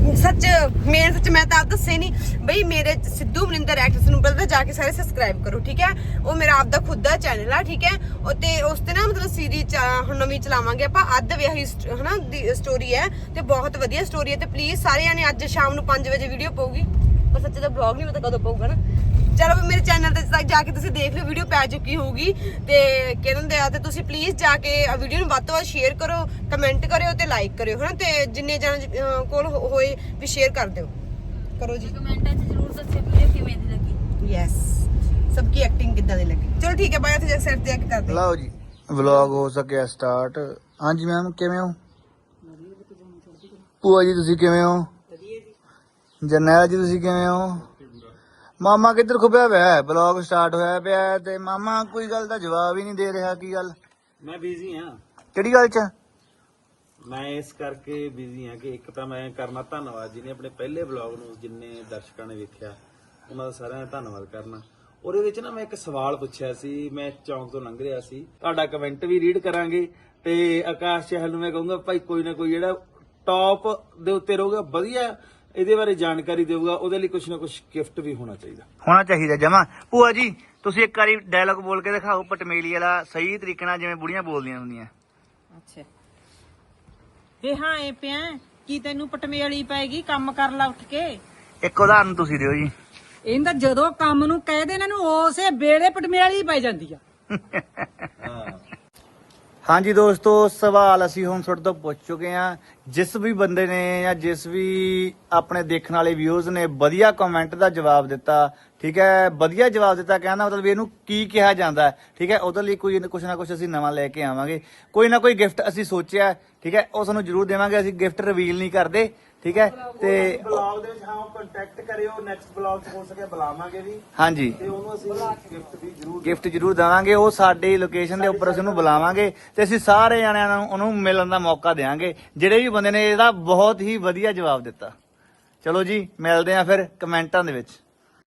ਸੱਚ ਮੇਨ ਸੱਚ, ਮੈਂ ਤਾਂ ਆਪ ਦੱਸੇ ਨਹੀਂ ਬਈ ਮੇਰੇ ਸਿੱਧੂ ਮਨਿੰਦਰ ਐਕਟਰਸ ਨੂੰ ਪਹਿਲਾਂ ਤਾਂ ਜਾ ਕੇ ਸਾਰੇ ਸਬਸਕ੍ਰਾਈਬ ਕਰੋ, ਠੀਕ ਹੈ? ਉਹ ਮੇਰਾ ਆਪ ਦਾ ਖੁਦ ਦਾ ਚੈਨਲ ਆ, ਠੀਕ ਹੈ? ਉਹ ਤੇ ਉਸ ਤੇ ਨਾ ਮਤਲਬ ਸੀਰੀਜ਼ ਹੁਣ ਨਵੀਂ ਚਲਾਵਾਂਗੇ ਆਪਾਂ। ਅੱਧ ਵਿਆਹੀ ਸਟ- ਹਨਾ ਸਟੋਰੀ ਹੈ ਤੇ ਬਹੁਤ ਵਧੀਆ ਸਟੋਰੀ ਹੈ ਤੇ ਪਲੀਜ਼ ਸਾਰਿਆਂ ਨੇ ਅੱਜ ਸ਼ਾਮ ਨੂੰ 5 ਵਜੇ ਵੀਡੀਓ ਪਾਉਗੀ ਪਰ ਸੱਚੇ ਦਾ ਬਲੌਗ ਨਹੀਂ ਪਤਾ ਕਦੋਂ ਪਾਊਗਾ ਨਾ। ਚਲੋ ਵੀ ਮੇਰੇ ਚੈਨਲ ਤੇ ਜਾ- ਜਾ ਕੇ ਤੁਸੀਂ ਦੇਖ ਲਿਓ ਵੀਡੀਓ ਪੈ ਚੁੱਕੀ ਹੋਊਗੀ। ਤੇ ਕਹਿੰਦੇ ਆ ਤੇ ਤੁਸੀਂ ਪਲੀਜ਼ ਜਾ ਕੇ ਵੀਡੀਓ ਨੂੰ ਵੱਧ ਤੋਂ ਵੱਧ ਸ਼ੇਅਰ ਕਰੋ ਕਮੈਂਟ ਕਰਿਓ ਤੇ ਲਾਈਕ ਕਰਿਓ ਹਨਾ? ਤੇ ਜਿੰਨੇ ਜਣ ਕੋਲ ਹੋਏ ਵੀ ਸ਼ੇਅਰ ਕਰ ਦਿਓ। ਕਰੋ ਜੀ। ਕਮੈਂਟਾਂ 'ਚ ਜ਼ਰੂਰ ਦੱਸਿਓ ਵੀਡੀਓ ਕਿਵੇਂ ਦੀ ਲੱਗੀ। ਯੈਸ ਸਭ ਕੀ ਐਕਟਿੰਗ ਕਿੱਦਾਂ ਦੀ ਲੱਗੀ? ਚਲੋ ਠੀਕ ਹੈ ਬਾਏ ਉੱਥੇ ਜਾ ਕੇ ਸੈੱਟ ਤੇ ਆ ਕੇ ਕਰਦੇ। ਲਓ ਜੀ ਵਲੌਗ ਹੋ ਸਕਿਆ ਸਟਾਰਟ ਹਾਂਜੀ ਮੈਮ ਕਿਵੇਂ ਹੋ? ਭੂਆ ਜੀ ਤੁਸੀਂ ਕਿਵੇਂ ਹੋ? ਜਰਨੈਲ ਜੀ ਤੁਸੀਂ ਕਿਵੇਂ ਹੋ? ਮਾਮਾ ਕਿੱਧਰ ਖੁੱਬਿਆ ਹੋਇਆ ਹੈ? ਵਲੌਗ ਸਟਾਰਟ ਹੋਇਆ ਪਿਆ ਹੈ ਤੇ ਮਾਮਾ ਕੋਈ ਗੱਲ ਦਾ ਜਵਾਬ ਹੀ ਨਹੀਂ ਦੇ ਰਿਹਾ ਕੀ ਗੱਲ? ਮੈਂ ਬਿਜ਼ੀ ਆ ਕਿਹੜੀ ਗੱਲ ਚ? ਮੈਂ ਇਸ ਕਰਕੇ ਬਿਜ਼ੀ ਆ ਕਿ ਇੱਕ ਤਾਂ ਮੈਂ ਕਰਨਾ ਧੰਨਵਾਦ ਜਿਹਨੇ ਆਪਣੇ ਪਹਿਲੇ ਵਲੌਗ ਨੂੰ ਜਿੰਨੇ ਦਰਸ਼ਕਾਂ ਨੇ ਵੇਖਿਆ ਉਹਨਾਂ ਦਾ ਸਾਰਿਆਂ ਦਾ ਧੰਨਵਾਦ ਕਰਨਾ। ਉਹਦੇ ਵਿੱਚ ਨਾ ਮੈਂ ਇੱਕ ਸਵਾਲ ਪੁੱਛਿਆ ਸੀ ਮੈਂ ਚੌਂਕ ਤੋਂ ਲੰਘ ਰਿਹਾ ਸੀ। ਤੁਹਾਡਾ ਕਮੈਂਟ ਵੀ ਰੀਡ ਕਰਾਂਗੇ ਤੇ ਆਕਾਸ਼ ਚਹਿਲ ਨੂੰ ਮੈਂ ਕਹੂੰਗਾ ਭਾਈ ਕੋਈ ਨਾ ਕੋਈ ਜਿਹੜਾ ਟੌਪ ਦੇ ਉੱਤੇ ਰਹੂਗਾ ਵਧੀਆ ਇਹਦੇ ਬਾਰੇ ਜਾਣਕਾਰੀ ਦੇਊਗਾ ਉਹਦੇ ਲਈ ਕੁਝ ਨਾ ਕੁਝ ਗਿਫਟ ਵੀ ਹੋਣਾ ਚਾਹੀਦਾ। ਹੋਣਾ ਚਾਹੀਦਾ ਜਮਾ। ਭੂਆ ਜੀ ਤੁਸੀਂ ਇੱਕ ਵਾਰੀ ਡਾਇਲੌਗ ਬੋਲ ਕੇ ਦਿਖਾਓ ਪਟਮੇਲੀ ਵਾਲਾ ਸਹੀ ਤਰੀਕੇ ਨਾਲ ਜਿਵੇਂ ਬੁੜੀਆਂ ਬੋਲਦੀਆਂ ਹੁੰਦੀਆਂ। ਅੱਛਾ। ਇਹ ਹਾਂ ਇਹ ਪਿਆ ਕੀ ਤੈਨੂੰ ਪਟਮੇਲੀ ਪੈਗੀ ਕੰਮ ਕਰ ਲਾ ਉੱਠ ਕੇ? ਇੱਕ ਉਦਾਹਰਨ ਤੁਸੀਂ ਦਿਓ ਜੀ। ਇਹਦਾ ਜਦੋਂ ਕੰਮ ਨੂੰ ਕਹਿ ਦੇ ਇਹਨਾਂ ਨੂੰ ਉਸੇ ਵੇਲੇ ਪਟਮੇਲੀ ਪੈ ਜਾਂਦੀ ਆ। ਹਾਂਜੀ ਦੋਸਤੋ, ਸਵਾਲ ਅਸੀਂ ਹੁਣ ਤੁਹਾਡੇ ਤੋਂ ਪੁੱਛ ਚੁੱਕੇ ਹਾਂ। ਜਿਸ ਵੀ ਬੰਦੇ ਨੇ ਜਾਂ ਜਿਸ ਵੀ ਆਪਣੇ ਦੇਖਣ ਵਾਲੇ ਵਿਊਜ਼ ਨੇ ਵਧੀਆ ਕਮੈਂਟ ਦਾ ਜਵਾਬ ਦਿੱਤਾ, ਠੀਕ ਹੈ? ਵਧੀਆ ਜਵਾਬ ਦਿੱਤਾ ਕਹਿੰਦਾ ਮਤਲਬ ਵੀ ਇਹਨੂੰ ਕੀ ਕਿਹਾ ਜਾਂਦਾ ਠੀਕ ਹੈ? ਉਹਦੇ ਲਈ ਕੋਈ ਕੁਛ ਨਾ ਕੁਛ ਅਸੀਂ ਨਵਾਂ ਲੈ ਕੇ ਆਵਾਂਗੇ। ਕੋਈ ਨਾ ਕੋਈ ਗਿਫਟ ਅਸੀਂ ਸੋਚਿਆ, ਠੀਕ ਹੈ? ਉਹ ਤੁਹਾਨੂੰ ਜ਼ਰੂਰ ਦੇਵਾਂਗੇ, ਅਸੀਂ ਗਿਫਟ ਰਿਵੀਲ ਨਹੀਂ ਕਰਦੇ। ਠੀਕ ਹੈ? ਤੇ ਵਲੌਗ ਦੇ ਵਿੱਚ ਹਾਂ ਕੰਟੈਕਟ ਕਰਿਓ ਨੈਕਸਟ ਵਲੌਗ 'ਚ ਹੋ ਸਕੇ ਬੁਲਾਵਾਂਗੇ ਵੀ। ਹਾਂਜੀ। ਤੇ ਉਹਨੂੰ ਅਸੀਂ ਗਿਫਟ ਵੀ ਜ਼ਰੂਰ ਗਿਫਟ ਜ਼ਰੂਰ ਦੇਵਾਂਗੇ ਉਹ ਸਾਡੀ ਲੋਕੇਸ਼ਨ ਦੇ ਉੱਪਰ ਅਸੀਂ ਉਹਨੂੰ ਬੁਲਾਵਾਂਗੇ ਤੇ ਅਸੀਂ ਸਾਰੇ ਜਣਿਆਂ ਨੂੰ ਉਹਨੂੰ ਮਿਲਣ ਦਾ ਮੌਕਾ ਦੇਵਾਂਗੇ ਜਿਹੜੇ ਵੀ ਬੰਦੇ ਨੇ ਇਹਦਾ ਬਹੁਤ ਹੀ ਵਧੀਆ ਜਵਾਬ ਦਿੱਤਾ। ਚਲੋ ਜੀ ਮਿਲਦੇ ਆਂ ਫਿਰ ਕਮੈਂਟਾਂ ਦੇ ਵਿੱਚ।